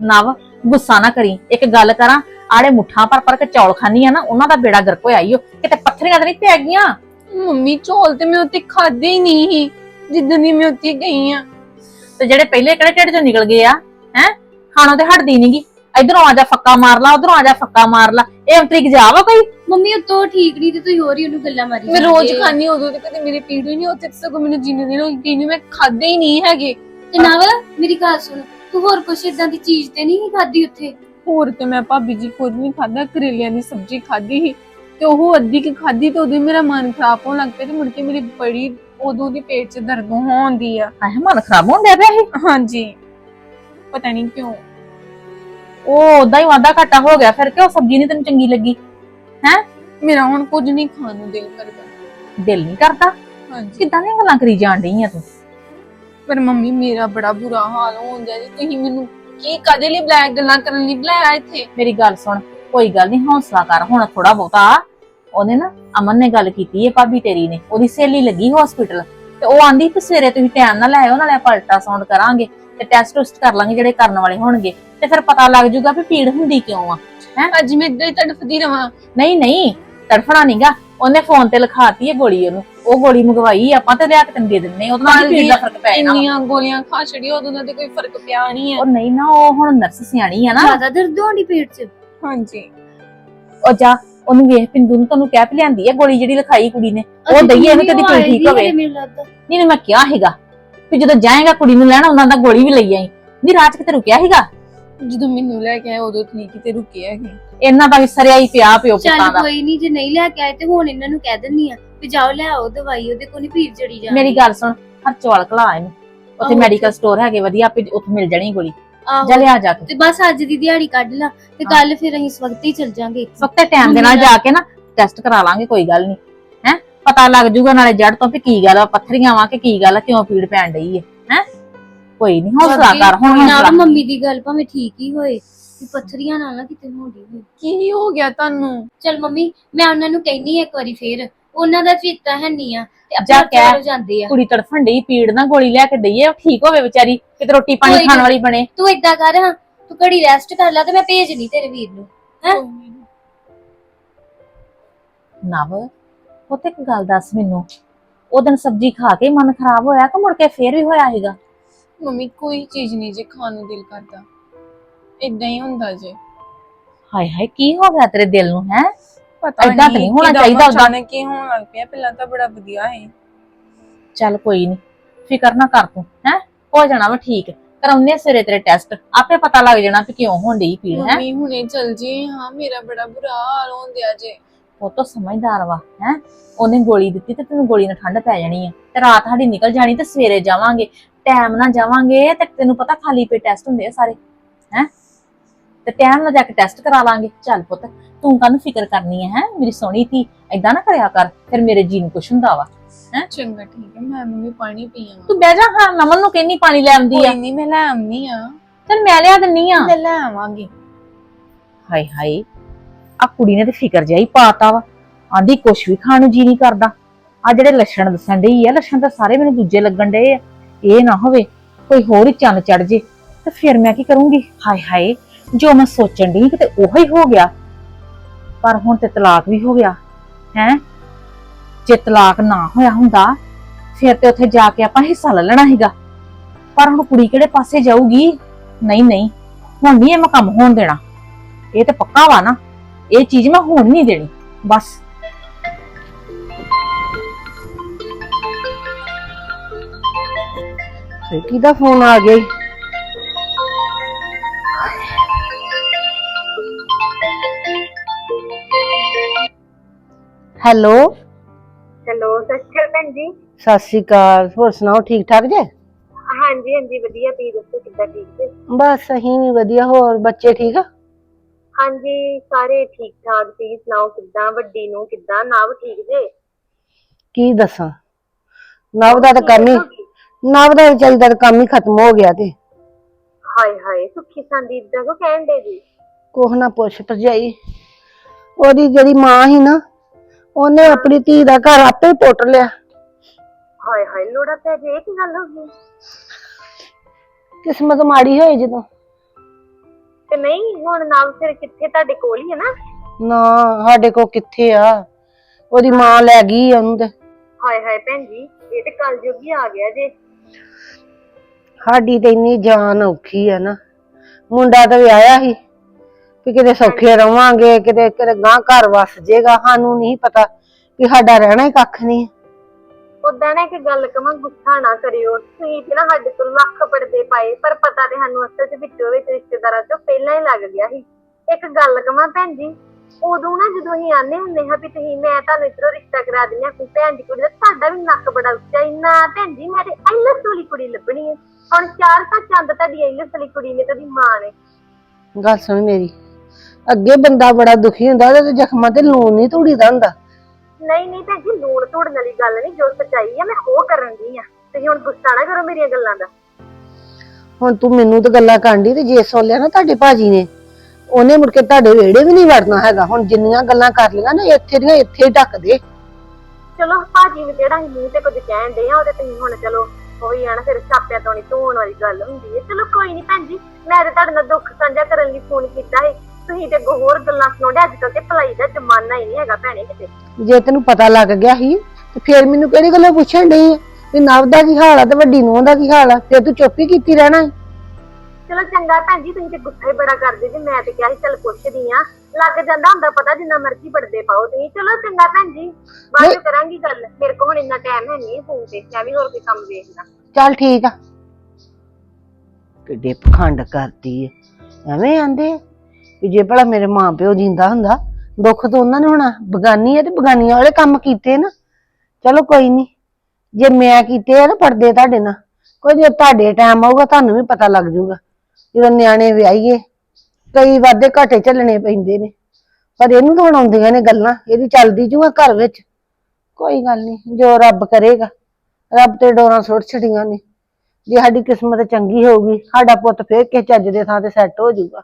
ਨਵ, ਗੁੱਸਾ ਨਾ ਕਰੀ। ਇੱਕ ਗੱਲ ਕਰਾਂ ਆੜੇ ਮੁੱਠਾਂ ਪਰ ਪਰ ਕੇ ਚੌਲ ਖਾਨੀ ਆ ਨਾ ਉਹਨਾਂ ਦਾ ਬੇੜਾ ਗਰਕ ਹੋਇਆ ਈ ਓ। ਕਿਤੇ ਪੱਥਰੀਆਂ ਤਾਂ ਨਹੀਂ ਪੈ ਗਈਆਂ? ਮੰਮੀ ਚੌਲ ਤੇ ਮੈਂ ਉੱਤੇ ਖਾਦੇ ਹੀ ਨਹੀਂ ਸੀ ਜਿੱਦਣ ਦੀ ਮੈਂ ਉੱਤੇ ਗਈ ਆ। ਤੇ ਜਿਹੜੇ ਪਹਿਲੇ ਕਿਹੜੇ ਢਿੱਡ ਚੋਂ ਨਿਕਲ ਗਏ ਆ? ਹੈ? ਖਾਣੋਂ ਤੇ ਹਟਦੀ ਨਹੀਂਗੀ ਇਧਰੋਂ ਆ ਜਾ ਫੱਕਾ ਮਾਰ ਲਾ ਉਧਰੋਂ ਆ ਜਾ ਫੱਕਾ ਮਾਰ ਲਾ। ਇਹ ਅੰਤਰਿਕ ਜਾ ਵਾ ਕੋਈ? ਮੰਮੀ ਉਹ ਤੋਂ ਠੀਕ ਨਹੀਂ ਤੇ ਤੁਸੀਂ ਹੋਰ ਹੀ ਉਹਨੂੰ ਗੱਲਾਂ ਮਾਰੀ ਮੈਂ ਰੋਜ਼ ਖਾਣੀ ਉਦੋਂ ਤੇ ਕਦੇ ਮੇਰੇ ਪੀੜ ਹੀ ਨਹੀਂ ਉੱਤੇ ਸਗੋਂ ਮੈਨੂੰ ਜਿੰਨੇ ਦਿਨ ਹੋ ਗਏ ਮੈਂ ਖਾਦੇ ਹੀ ਨਹੀਂ ਹੈਗੇ। ਤੇ ਨਵ ਮੇਰੀ ਗੱਲ ਸੁਣ। ਤੂੰ ਹੋਰ ਕੁਛ ਇਦਾਂ ਦੀ ਚੀਜ਼ ਤੇ ਨਹੀਂ ਖਾਦੀ ਉੱਥੇ? ਹੋਰ ਤੇ ਮੈਂ ਭਾਬੀ ਜੀ ਖੁਦ ਨਹੀਂ ਖਾਦਾ ਕਰੇਲਿਆਂ ਦੀ ਸਬਜ਼ੀ ਖਾਦੀ ਸੀ ਤੇ ਉਹ ਅੱਧੀ ਕਿ ਖਾਦੀ ਤੇ ਉਦੋਂ ਮੇਰਾ ਮਨ ਖਰਾਬ ਹੋਣ ਲੱਗ ਪਿਆ ਤੇ ਮੁੜ ਕੇ ਮੇਰੀ ਬੜੀ ਉਦੋਂ ਦੀ ਪੇਟ 'ਚ ਦਰਦ ਹੋਉਂਦੀ ਆ। ਆਹ ਮਨ ਖਰਾਬ ਡਿਆ ਪਿਆ ਇਹ ਹਾਂਜੀ। ਪਤਾ ਨਹੀਂ ਕਿਉਂ। ਉਹ ਉਦਾਂ ਹੀ ਵਾਧਾ ਘਾਟਾ ਹੋ ਗਿਆ ਫਿਰ ਕਿ ਉਹ ਸਬਜ਼ੀ ਨਹੀਂ ਤੈਨੂੰ ਚੰਗੀ ਲੱਗੀ? ਮੇਰਾ ਹੁਣ ਕੁਝ ਨਹੀਂ ਖਾਣ ਨੂੰ ਦਿਲ ਕਰਦਾ। ਦਿਲ ਨਹੀਂ ਕਰਦਾ? ਹਾਂਜੀ। ਕਿੱਦਾਂ ਦੀਆਂ ਗੱਲਾਂ ਕਰੀ ਜਾਣ ਆ ਤੂੰ? ਪਰ ਮੰਮੀ ਮੇਰਾ ਬੜਾ ਬੁਰਾ ਹਾਲ ਹੋਣ ਡਿਆ ਜੀ। ਤੁਸੀਂ ਮੈਨੂੰ ਕੀ ਕਦੇ ਲਈ ਬਲੈਕ ਗੱਲਾਂ ਕਰਨ ਲਈ ਬੁਲਾਇਆ ਇੱਥੇ? ਮੇਰੀ ਗੱਲ ਸੁਣ ਕੋਈ ਗੱਲ ਨਹੀਂ ਹੌਸਲਾ ਕਰ ਹੁਣ ਥੋੜਾ ਬਹੁਤਾ। ਉਹਨੇ ਨਾ ਅਮਨ ਨੇ ਗੱਲ ਕੀਤੀ ਹੈ ਭਾਬੀ ਤੇਰੀ ਨੇ ਉਹਦੀ ਸਹੇਲੀ ਲੱਗੀ ਹਸਪੀਟਲ ਤੇ ਉਹ ਆਂਦੀ ਕਿ ਸਵੇਰੇ ਤੁਸੀਂ ਟਾਈਮ ਨਾਲ ਆਇਓ ਨਾਲੇ ਆਪਾਂ ਅਲਟਰਾਸਾਊਂਡ ਕਰਾਂਗੇ ਤੇ ਟੈਸਟ ਟੁਸਟ ਕਰ ਲਾਂਗੇ ਜਿਹੜੇ ਕਰਨ ਵਾਲੇ ਹੋਣਗੇ। ਤੇ ਫਿਰ ਪਤਾ ਲੱਗ ਜਾਊਗਾ ਵੀ ਪੀੜ ਹੁੰਦੀ ਕਿਉਂ ਆ ਅੱਜ ਮੈਂ ਇੱਦਾਂ ਹੀ ਤੜਫਦੀ ਰਵਾਂ। ਨਹੀਂ ਨਹੀਂ ਤੜਫਣਾ ਨਹੀਂਗਾ ਉਹਨੇ ਫੋਨ ਤੇ ਲਿਖਾਤੀ ਹੈ ਗੋਲੀ ਉਹਨੂੰ। ਉਹ ਗੋਲੀ ਮੰਗਵਾਈ ਆਪਾਂ ਤੇ ਲਿਆ ਕੇ ਤੈਨੂੰ ਦੇ ਦਿੰਨੇ ਉਹਦੇ ਨਾਲ ਵੀ ਪੀੜ ਦਾ ਫ਼ਰਕ ਪੈ ਜਾਣਾ। ਇੰਨੀਆਂ ਗੋਲੀਆਂ ਖਾ ਛੜੀ ਉਦੋਂ ਦਾ ਤੇ ਕੋਈ ਫ਼ਰਕ ਪਿਆ ਨਹੀਂ ਹੈ। ਉਹ ਨਹੀਂ ਨਾ ਉਹ ਹੁਣ ਨਰਸ ਸਿਆਣੀ ਆ ਨਾ। ਜ਼ਿਆਦਾ ਦਰਦ ਹੋਣੀ ਪੇਟ 'ਚ? ਹਾਂਜੀ। ਉਹ ਜਾ ਉਹਨੂੰ ਵੇਖ ਪਿੰਦੂ ਨੂੰ ਤੁਹਾਨੂੰ ਕਹਿ ਲਿਆਂਦੀ ਹੈ ਗੋਲੀ ਜਿਹੜੀ ਲਿਖਾਈ ਕੁੜੀ ਨੇ। ਉਹ ਦਈਏ ਇਹਨੂੰ ਕਦੀ ਪੀੜ ਠੀਕ ਹੋਵੇ। ਮੈਨੂੰ ਲੱਗਦਾ। ਨਹੀਂ ਮੈਂ ਕਿਹਾ ਹੈਗਾ। ਵੀ ਜਦੋਂ ਜਾਏਗਾ ਕੁੜੀ ਨੂੰ ਲੈਣਾ ਉਹਨਾਂ ਦਾ ਗੋਲੀ ਵੀ ਲਈ ਆਈ। ਨਹੀਂ ਰਾਜ ਕਿਤੇ ਰੁਕਿਆ ਹੈਗਾ? ਜਦੋਂ ਮੈਨੂੰ ਲੈ ਕੇ ਆਏ ਉਦੋਂ ਤੇ ਨਹੀਂ ਕਿਤੇ ਰੁਕੇ ਹੈਗੇ। ਇਹਨਾਂ ਦਾ ਵੀ ਸਰਿਆ ਹੀ ਪਿਆ ਪਿਓ ਪੁੱਤਾਂ ਚੱਲ ਦਾ। ਕੋਈ ਨਹੀਂ ਜੇ ਨਹੀਂ ਲੈ ਕੇ ਆਏ ਤੇ ਹੁਣ ਇਹਨਾਂ ਨੂੰ ਕਹਿ ਦਿੰਨੀ ਆ ਵੀ ਜਾਓ ਲੈ ਆਓ ਦਵਾਈ ਉਹਦੇ ਕੋਲ ਨਹੀਂ ਪੀੜ ਜੜੀ ਜਾਂਦੀ ਮੇਰੀ ਗੱਲ ਸੁਣ ਹਰਚਵਾਲ ਕਲਾ ਇਹਨੂੰ। ਉੱਥੇ ਆਹੋ। ਮੈਡੀਕਲ ਸਟੋਰ ਹੈਗੇ ਵਧੀਆ ਆਪੇ ਉੱਥੇ ਮਿਲ ਜਾਣੀ ਗੋਲੀ। ਆਹੋ। ਜਾ ਲਿਆ ਜਾ ਕੇ। ਤੇ ਬਸ ਅੱਜ ਦੀ ਦਿਹਾੜੀ ਕੱਢ ਲਾ ਤੇ ਕੱਲ ਫਿਰ ਅਸੀਂ ਇਸ ਵਕਤ ਹੀ ਚੱਲ ਜਾਾਂਗੇ ਸਖਤੇ ਟਾਈਮ ਦੇ ਨਾਲ ਜਾ ਕੇ ਨਾ ਟੈਸਟ ਕਰਾ ਲਾਂਗੇ ਕੋਈ ਗੱਲ ਨਹੀਂ ਹੈ? ਪਤਾ ਲੱਗ ਜੂਗਾ ਨਾਲੇ ਜੜ ਤੋਂ ਵੀ ਕੀ ਗੱਲ ਆ ਪੱਥਰੀਆਂ ਵਾਂ ਕਿ ਕੀ ਗੱਲ ਆ ਕਿਉਂ ਪੀੜ ਪੈਣ ਡਈ ਹੈ ਕੋਈ ਨਹੀਂ ਹੌਸਲਾ ਕਰ ਹੁਣ ਨਾ ਹੌਸਲਾ। ਮੰਮੀ ਦੀ ਗੱਲ ਭਾਵੇਂ ਠੀਕ ਹੀ ਹੋਏ ਕਿ ਪੱਥਰੀਆਂ ਨਾਲ ਨਾ ਕਿਤੇ ਹੋਣੀ ਹੋਏ ਕੀ ਹੋ ਗਿਆ ਤੁਹਾਨੂੰ? ਚਲ ਮੰਮੀ ਮੈਂ ਉਹਨਾਂ ਨੂੰ ਕਹਿਨੀ ਆ ਇੱਕ ਵਾਰੀ ਫੇਰ ਉਹਨਾਂ ਦਾ ਚੇਤਾ ਹੈ ਨਹੀਂ ਆ ਤੇ ਜਾ ਆਪਣਾ ਕਹਿ। ਹੋ ਜਾਂਦੇ ਆ। ਕੁੜੀ ਤੜਫਣ ਡਈ ਪੀੜ ਨਾ ਗੋਲੀ ਲੈ ਕੇ ਦਈਏ ਉਹ ਠੀਕ ਹੋਵੇ ਵਿਚਾਰੀ ਕਿਤੇ ਰੋਟੀ ਪਾਣੀ ਖਾਣ ਨੀ। ਵਾਲੀ ਬਣੇ। ਤੂੰ ਏਦਾਂ ਕਰ ਹਾਂ ਤੂੰ ਘੜੀ ਰੈਸਟ ਕਰ ਲੈ ਤੇ ਮੈਂ ਭੇਜ ਨਹੀਂ ਤੇਰੇ ਵੀਰ ਨੂੰ ਨਵ ਉਹ ਤੇ ਇੱਕ ਗੱਲ ਦੱਸ ਮੈਨੂੰ ਉਹ ਦਿਨ ਸਬਜ਼ੀ ਖਾ ਕੇ ਮਨ ਖਰਾਬ ਹੋਇਆ ਕਿ ਮੁੜ ਕੇ ਫੇਰ ਵੀ ਹੋਇਆ ਹੈਗਾ ਮੰਮੀ ਕੋਈ ਚੀਜ਼ ਨਹੀਂ ਜੇ ਖਾਣ ਨੂੰ ਦਿਲ ਕਰਦਾ। ਇਦਾਂ ਹੀ ਹੁੰਦਾ ਜੇ। ਹਾਏ ਹਾਏ ਕੀ ਹੋ ਗਿਆ ਤੇਰੇ ਦਿਲ ਨੂੰ ਹੈ? ਪਤਾ ਏਦਾਂ ਤਾਂ ਨਹੀਂ ਹੋਣਾ ਕਿੱਦਾਂ ਚਾਹੀਦਾ ਉਹਦਾ। ਅਚਾਨਕ ਕੀ ਹੋਣ ਲੱਗ ਪਿਆ ਪਹਿਲਾਂ ਤਾਂ ਬੜਾ ਵਧੀਆ ਹੈ ਚੱਲ ਕੋਈ ਨਹੀਂ ਫਿਕਰ ਨਾ ਕਰ ਤੂੰ ਹੈ? ਹੋ ਜਾਣਾ ਵਾ ਠੀਕ ਕਰਾਉਨੇ ਸਵੇਰੇ ਤੇਰੇ ਟੈਸਟ ਆਪੇ ਪਤਾ ਲੱਗ ਜਾਣਾ ਕਿ ਕਿਉਂ ਹੋਣ ਡਈ ਪੀੜ ਹੈ? ਮੰਮੀ ਹੁਣੇ ਚਲ ਜੀ ਹਾਂ ਮੇਰਾ ਬੜਾ ਬੁਰਾ ਹਾਲ ਹੁੰਦਿਆ ਜੇ। ਉਹ ਤਾਂ ਸਮਝਦਾਰ ਵਾ ਹੈ? ਉਹਨੇ ਗੋਲੀ ਦਿੱਤੀ ਤੇ ਤੈਨੂੰ ਗੋਲੀ ਨਾਲ ਠੰਡ ਪੈ ਜਾਣੀ ਆ ਤੇ ਰਾਤ ਸਾਡੀ ਨਿਕਲ ਜਾਣੀ ਤੇ ਸਵੇਰੇ ਜਾਵਾਂਗੇ। ਟਾਈਮ ਨਾਲ ਜਾਵਾਂਗੇ ਤੇ ਤੈਨੂੰ ਪਤਾ ਖਾਲੀ ਪੇ ਟੈਸਟ ਹੁੰਦੇ ਆ ਸਾਰੇ ਹੈ? ਤੇ ਟਾਈਮ ਨਾਲ ਜਾ ਕੇ ਟੈਸਟ ਕਰਾ ਲਾਂਗੇ। ਚੱਲ ਪੁੱਤ ਤੂੰ ਕਾਹਨੂੰ ਫਿਕਰ ਕਰਨੀ ਹੈ ਹੈ? ਮੇਰੀ ਸੋਹਣੀ ਧੀ ਏਦਾਂ ਨਾ ਕਰਿਆ ਕਰ ਫਿਰ ਮੇਰੇ ਜੀ ਨੂੰ ਕੁਛ ਹੁੰਦਾ ਵਾ ਚੰਗਾ ਠੀਕ ਹੈ ਮੈਂ ਮੰਮੀ ਪਾਣੀ ਪੀਵਾਂ ਤੂੰ ਬਹਿ ਜਾ ਹਾਂ ਨਮਨ ਨੂੰ ਕਹਿੰਨੀ ਪਾਣੀ ਲੈ ਆਉਂਦੀ ਆ। ਕੋਈ ਨਹੀਂ ਮੈਂ ਲੈ ਆਉਣੀ ਆ। ਚੱਲ ਮੈਂ ਲਿਆ ਦਿੰਨੀ ਆ। ਮੈਂ ਲੈ ਆਵਾਂਗੀ। ਹਾਏ ਹਾਏ ਆ ਕੁੜੀ ਨੇ ਤੇ ਫਿਕਰ ਜਿਹਾ ਹੀ ਪਾਤਾ ਵਾ। ਆਂਦੀ ਕੁਛ ਵੀ ਖਾਣ ਨੂੰ ਜੀ ਨਹੀਂ ਕਰਦਾ। ਆ ਜਿਹੜੇ ਲੱਛਣ ਦੱਸਣ ਡਈ ਆ ਲੱਛਣ ਤਾਂ ਸਾਰੇ ਮੈਨੂੰ ਦੂਜੇ ਲੱਗਣ ਡਏ ਆ। ਇਹ ਨਾ ਹੋਵੇ, ਕੋਈ ਹੋਰ ਹੀ ਚੰਨ ਚੜ ਜੇ, ਤੇ ਫਿਰ ਮੈਂ ਕੀ ਕਰੂੰਗੀ? ਹਾਏ ਹਾਏ, ਜੋ ਮੈਂ ਸੋਚਣ ਡਈ ਕਿਤੇ ਉਹੋ ਹੀ ਹੋ ਗਿਆ। ਪਰ ਹੁਣ ਤੇ ਤਲਾਕ ਵੀ ਹੋ ਗਿਆ, ਹੈ? ਜੇ ਤਲਾਕ ਨਾ ਹੋਇਆ ਹੁੰਦਾ, ਫਿਰ ਤੇ ਉੱਥੇ ਜਾ ਕੇ ਆਪਾਂ ਹਿੱਸਾ ਲੈ ਲੈਣਾ ਸੀਗਾ। ਪਰ ਹੁਣ ਕੁੜੀ ਕਿਹੜੇ ਪਾਸੇ ਜਾਊਗੀ? ਨਹੀਂ ਨਹੀਂ, ਹੁਣ ਨਹੀਂ ਇਹ ਮੈਂ ਕੰਮ ਹੋਣ ਦੇਣਾ। ਇਹ ਤੇ ਪੱਕਾ ਵਾ ਨਾ, ਇਹ ਚੀਜ਼ ਮੈਂ ਹੋਣ ਨਹੀਂ ਦੇਣੀ, ਬਸ। ਕਿਹਦਾ ਫੋਨ ਆ ਗਿਆ ਈ? ਹੈਲੋ? ਹੈਲੋ ਸਤਿ ਸ਼੍ਰੀ ਅਕਾਲ ਭੈਣ ਜੀ। ਸਤਿ ਸ਼੍ਰੀ ਅਕਾਲ ਹੋਰ ਸੁਣਾਓ ਠੀਕ ਠਾਕ ਜੇ? ਹਾਂਜੀ ਹਾਂਜੀ ਵਧੀਆ ਤੁਸੀਂ ਦੱਸੋ ਕਿੱਦਾਂ ਠੀਕ ਜੀ? ਬਸ ਅਸੀਂ ਵੀ ਵਧੀਆ ਹੋਰ ਬੱਚੇ ਠੀਕ ਆ? ਹਾਂਜੀ ਸਾਰੇ ਠੀਕ ਠਾਕ ਤੁਸੀਂ ਸੁਣਾਓ ਕਿੱਦਾਂ ਵੱਡੀ ਨੂੰ ਕਿੱਦਾਂ ਨਾਮ ਠੀਕ ਜੇ? ਕੀ ਦੱਸਾਂ? ਨਵ ਦਾ ਤਾਂ ਕੰਮ ਹੀ ਨਵ ਦਾ ਵਿਚਾਰੀ ਦਾ ਤਾਂ ਕੰਮ ਹੀ ਖਤਮ ਹੋ ਗਿਆ ਤੇ। ਹਾਏ ਹਾਏ ਸੁੱਖੀ ਸੰਦੀ ਇਦਾਂ ਕੋ ਕਹਿਣ ਦੇ ਜੀ ਕੋਹ ਨਾ ਪੁੱਛ ਭਰਜਾਈ ਉਹਦੀ ਜਿਹੜੀ ਮਾਂ ਸੀ ਨਾ ਉਹਨੇ ਆਪਣੀ ਧੀ ਦਾ ਘਰ ਆਪੇ ਪੁੱਟ ਲਿਆ। ਹਾਏ ਹਾਏ ਲੋੜਾ ਪੈ ਜੇ ਇਹ ਕੀ ਗੱਲ ਹੋ ਗਈ? ਕਿਸਮਤ ਮਾੜੀ ਹੋਈ ਜਦੋਂ। ਤੇ ਨਹੀਂ ਹੁਣ ਨਾਮ ਫਿਰ ਕਿੱਥੇ ਤੁਹਾਡੇ ਕੋਲ ਹੀ ਹੈ ਨਾ? ਨਾ ਸਾਡੇ ਕੋ ਕਿੱਥੇ ਆ? ਉਹਦੀ ਮਾਂ ਲੈ ਗਈ ਆ ਉਹਨੂੰ ਤੇ। ਹਾਏ ਹਾਏ ਭੈਣ ਜੀ ਇਹ ਤੇ ਕੱਲ ਜੋਗੀ ਆ ਗਿਆ ਜੇ। ਸਾਡੀ ਤੇ ਇੰਨੀ ਜਾਨ ਔਖੀ ਆ ਨਾ। ਮੁੰਡਾ ਤਾਂ ਵਿਆਹਿਆ ਸੀ ਕਿ ਕਿਤੇ ਸੌਖੇ ਰਵਾਂਗੇ, ਕਿਤੇ ਕਿਤੇ ਗਾਂ ਘਰ ਵਸ ਜੇਗਾ, ਸਾਨੂੰ ਨਹੀਂ ਪਤਾ ਕਿ ਸਾਡਾ ਰਹਿਣਾ ਹੀ ਕੱਖ ਨਹੀਂ ਉਦਾਂ ਨਾ ਇੱਕ ਗੱਲ ਕਵਾਂ, ਗੁੱਸਾ ਨਾ ਕਰਿਓ। ਤੁਸੀਂ ਤੇ ਨਾ ਸਾਡੇ ਤੋਂ ਲੱਖ ਪੜਦੇ ਪਾਏ, ਪਰ ਪਤਾ ਤੇ ਸਾਨੂੰ ਅਸਲ ਚ ਵਿੱਚੋਂ ਵਿੱਚ ਰਿਸ਼ਤੇਦਾਰਾਂ ਚੋਂ ਪਹਿਲਾਂ ਹੀ ਲੱਗ ਗਿਆ ਸੀ। ਇੱਕ ਗੱਲ ਕਵਾਂ ਭੈਣ ਜੀ ਉਦੋਂ ਨਾ ਜਦੋਂ ਅਸੀਂ ਆਨੇ ਹੁੰਦੇ ਹਾਂ ਵੀ ਤੁਸੀਂ ਮੈਂ ਤੁਹਾਨੂੰ ਇਧਰੋਂ ਰਿਸ਼ਤਾ ਕਰਾ ਦਿੰਦੀ ਹਾਂ ਕੋਈ ਭੈਣ ਦੀ ਕੁੜੀ ਦਾ ਤੁਹਾਡਾ ਵੀ ਨੱਕ ਬੜਾ ਉੱਚਾ ਇੰਨਾ ਭੈਣ ਜੀ ਮੈਂ ਤੇ ਆਈਲੈਸ ਵਾਲੀ ਕੁੜੀ ਲੱਭਣੀ ਹੈ। ਹੁਣ ਚਾਰ ਤਾਂ ਚੰਦ ਤੁਹਾਡੀ ਆਈਲੈਸ ਵਾਲੀ ਕੁੜੀ ਨੇ ਤੇ ਉਹਦੀ ਮਾਂ ਨੇ। ਗੱਲ ਸੁਣ ਮੇਰੀ ਅੱਗੇ ਬੰਦਾ ਬੜਾ ਦੁਖੀ ਹੁੰਦਾ ਉਹਦੇ ਜ਼ਖਮਾਂ ਤੇ ਲੂਣ ਨਹੀਂ ਧੂੜੀਦਾ ਹੁੰਦਾ। ਨਹੀਂ ਨਹੀਂ ਭੈਣ ਜੀ ਲੂਣ ਤੋੜਨ ਵਾਲੀ ਗੱਲ ਨਹੀਂ ਜੋ ਸੱਚਾਈ ਹੈ ਮੈਂ ਉਹ ਕਰਨ ਦੀ ਆ। ਤੁਸੀਂ ਹੁਣ ਗੁੱਸਾ ਨਾ ਕਰੋ ਮੇਰੀਆਂ ਗੱਲਾਂ ਦਾ। ਹੁਣ ਤੂੰ ਮੈਨੂੰ ਤਾਂ ਗੱਲਾਂ ਕਾਂਡੀ ਤੇ ਜੇ ਸੁਣ ਲਿਆ ਨਾ ਤੁਹਾਡੇ ਭਾਜੀ ਨੇ ਉਹਨੇ ਮੁੜ ਕੇ ਤੁਹਾਡੇ ਵਿਹੜੇ ਵੀ ਨਹੀਂ ਵੜਨਾ ਹੈਗਾ। ਹੁਣ ਜਿੰਨੀਆਂ ਗੱਲਾਂ ਕਰ ਲਈਆਂ ਨਾ ਇੱਥੇ ਦੀਆਂ ਇੱਥੇ ਹੀ ਢੱਕ ਦੇ ਚਲੋ ਭਾਜੀ ਵੀ ਕਿਹੜਾ ਹੀ ਮੂੰਹ ਤੇ ਕੁਝ ਕਹਿਣ ਦੇ ਆ ਉਹਦੇ ਤੁਸੀਂ ਹੁਣ ਚਲੋ ਉਹੀ ਆ ਨਾ ਫਿਰ ਛਾਪਿਆਂ ਤੋਂ ਨਹੀਂ ਧੋਣ ਵਾਲੀ ਗੱਲ ਹੁੰਦੀ ਹੈ ਚਲੋ ਕੋਈ ਨਹੀਂ ਭੈਣ ਜੀ ਮੈਂ ਤੇ ਤੁਹਾਡੇ ਨਾਲ ਦੁੱਖ ਸਾਂਝਾ ਕਰਨ ਲਈ ਫੋਨ ਕੀਤਾ ਹੈ ਤੁਸੀਂ ਤੇ ਹੋਰ ਗੱਲਾਂ ਸੁਣਾਉਂਦੇ ਅੱਜ ਕੱਲ ਤੇ ਭਲਾਈ ਦਾ ਜ਼ਮਾਨਾ ਹੀ ਨਹੀਂ ਹੈਗਾ ਭੈਣੇ ਕਿਤੇ। ਜੇ ਤੈਨੂੰ ਪਤਾ ਲੱਗ ਗਿਆ ਸੀ ਤੇ ਫਿਰ ਮੈਨੂੰ ਕਿਹੜੀ ਗੱਲੋਂ ਪੁੱਛਣ ਡਈ ਆ ਵੀ ਨਵ ਦਾ ਕੀ ਹਾਲ ਆ ਤੇ ਵੱਡੀ ਨੂੰਹ ਦਾ ਕੀ ਹਾਲ ਆ? ਫਿਰ ਤੂੰ ਚੁੱਪ ਹੀ ਕੀਤੀ ਰਹਿਣਾ ਸੀ। ਚਲੋ ਚੰਗਾ ਭੈਣ ਜੀ ਤੁਸੀਂ ਤੇ ਗੁੱਸਾ ਹੀ ਬੜਾ ਕਰਦੇ ਜੀ ਮੈਂ ਤੇ ਕਿਹਾ ਸੀ ਚੱਲ ਪੁੱਛਦੀ ਆ ਲੱਗ ਜਾਂਦਾ ਹੁੰਦਾ ਪਤਾ ਜਿੰਨਾ ਮਰਜ਼ੀ ਪੜਦੇ ਪਾਓ ਤੁਸੀਂ। ਚਲੋ ਚੰਗਾ ਭੈਣ ਜੀ ਬਾਅਦ ਚ ਕਰਾਂਗੀ ਗੱਲ। ਮੇਰੇ ਕੋਲ ਹੁਣ ਇੰਨਾ ਟਾਈਮ ਹੈ ਨਹੀਂ ਫੋਨ ਤੇ ਮੈਂ ਵੀ ਹੋਰ ਕੋਈ ਕੰਮ ਵੇਖਦਾ ਚੱਲ ਠੀਕ ਆ। ਕਿੱਡੇ ਪਖੰਡ ਕਰਦੀ ਏ। ਐਵੇਂ ਆਂਦੇ ਆ ਵੀ ਜੇ ਭਲਾ ਮੇਰੇ ਮਾਂ ਪਿਓ ਜਿੰਦਾ ਹੁੰਦਾ ਦੁੱਖ ਤਾਂ ਉਹਨਾਂ ਨੇ ਹੋਣਾ। ਬਗਾਨੀ ਹੈ ਤੇ ਬਗਾਨੀਆਂ ਵਾਲੇ ਕੰਮ ਕੀਤੇ ਨਾ। ਚਲੋ ਕੋਈ ਨਹੀਂ ਜੇ ਮੈਂ ਕੀਤੇ ਆ ਨਾ ਪੜਦੇ ਤੁਹਾਡੇ ਨਾਲ ਕੋਈ ਜੇ ਤੁਹਾਡੇ ਟਾਈਮ ਆਊਗਾ ਤੁਹਾਨੂੰ ਵੀ ਪਤਾ ਲੱਗ ਜਾਊਗਾ। ਜਦੋਂ ਨਿਆਣੇ ਵਿਆਹੀਏ, ਕਈ ਵਾਦੇ ਘਾਟੇ ਝੱਲਣੇ ਪੈਂਦੇ ਨੇ। ਪਰ ਇਹਨੂੰ ਤਾਂ ਹੁਣ ਆਉਂਦੀਆਂ ਨੇ ਗੱਲਾਂ, ਇਹਦੀ ਚੱਲਦੀ ਜੂਆ ਘਰ ਵਿੱਚ। ਕੋਈ ਗੱਲ ਨਹੀਂ ਜੋ ਰੱਬ ਕਰੇਗਾ, ਰੱਬ ਤੇ ਡੋਰਾਂ ਸੁੱਟ ਛੜੀਆਂ ਨੇ। ਜੇ ਸਾਡੀ ਕਿਸਮਤ ਚੰਗੀ ਹੋਊਗੀ, ਸਾਡਾ ਪੁੱਤ ਫੇਰ ਕਿਸੇ ਚੱਜ ਦੇ ਥਾਂ ਤੇ ਸੈੱਟ ਹੋ ਜਾਊਗਾ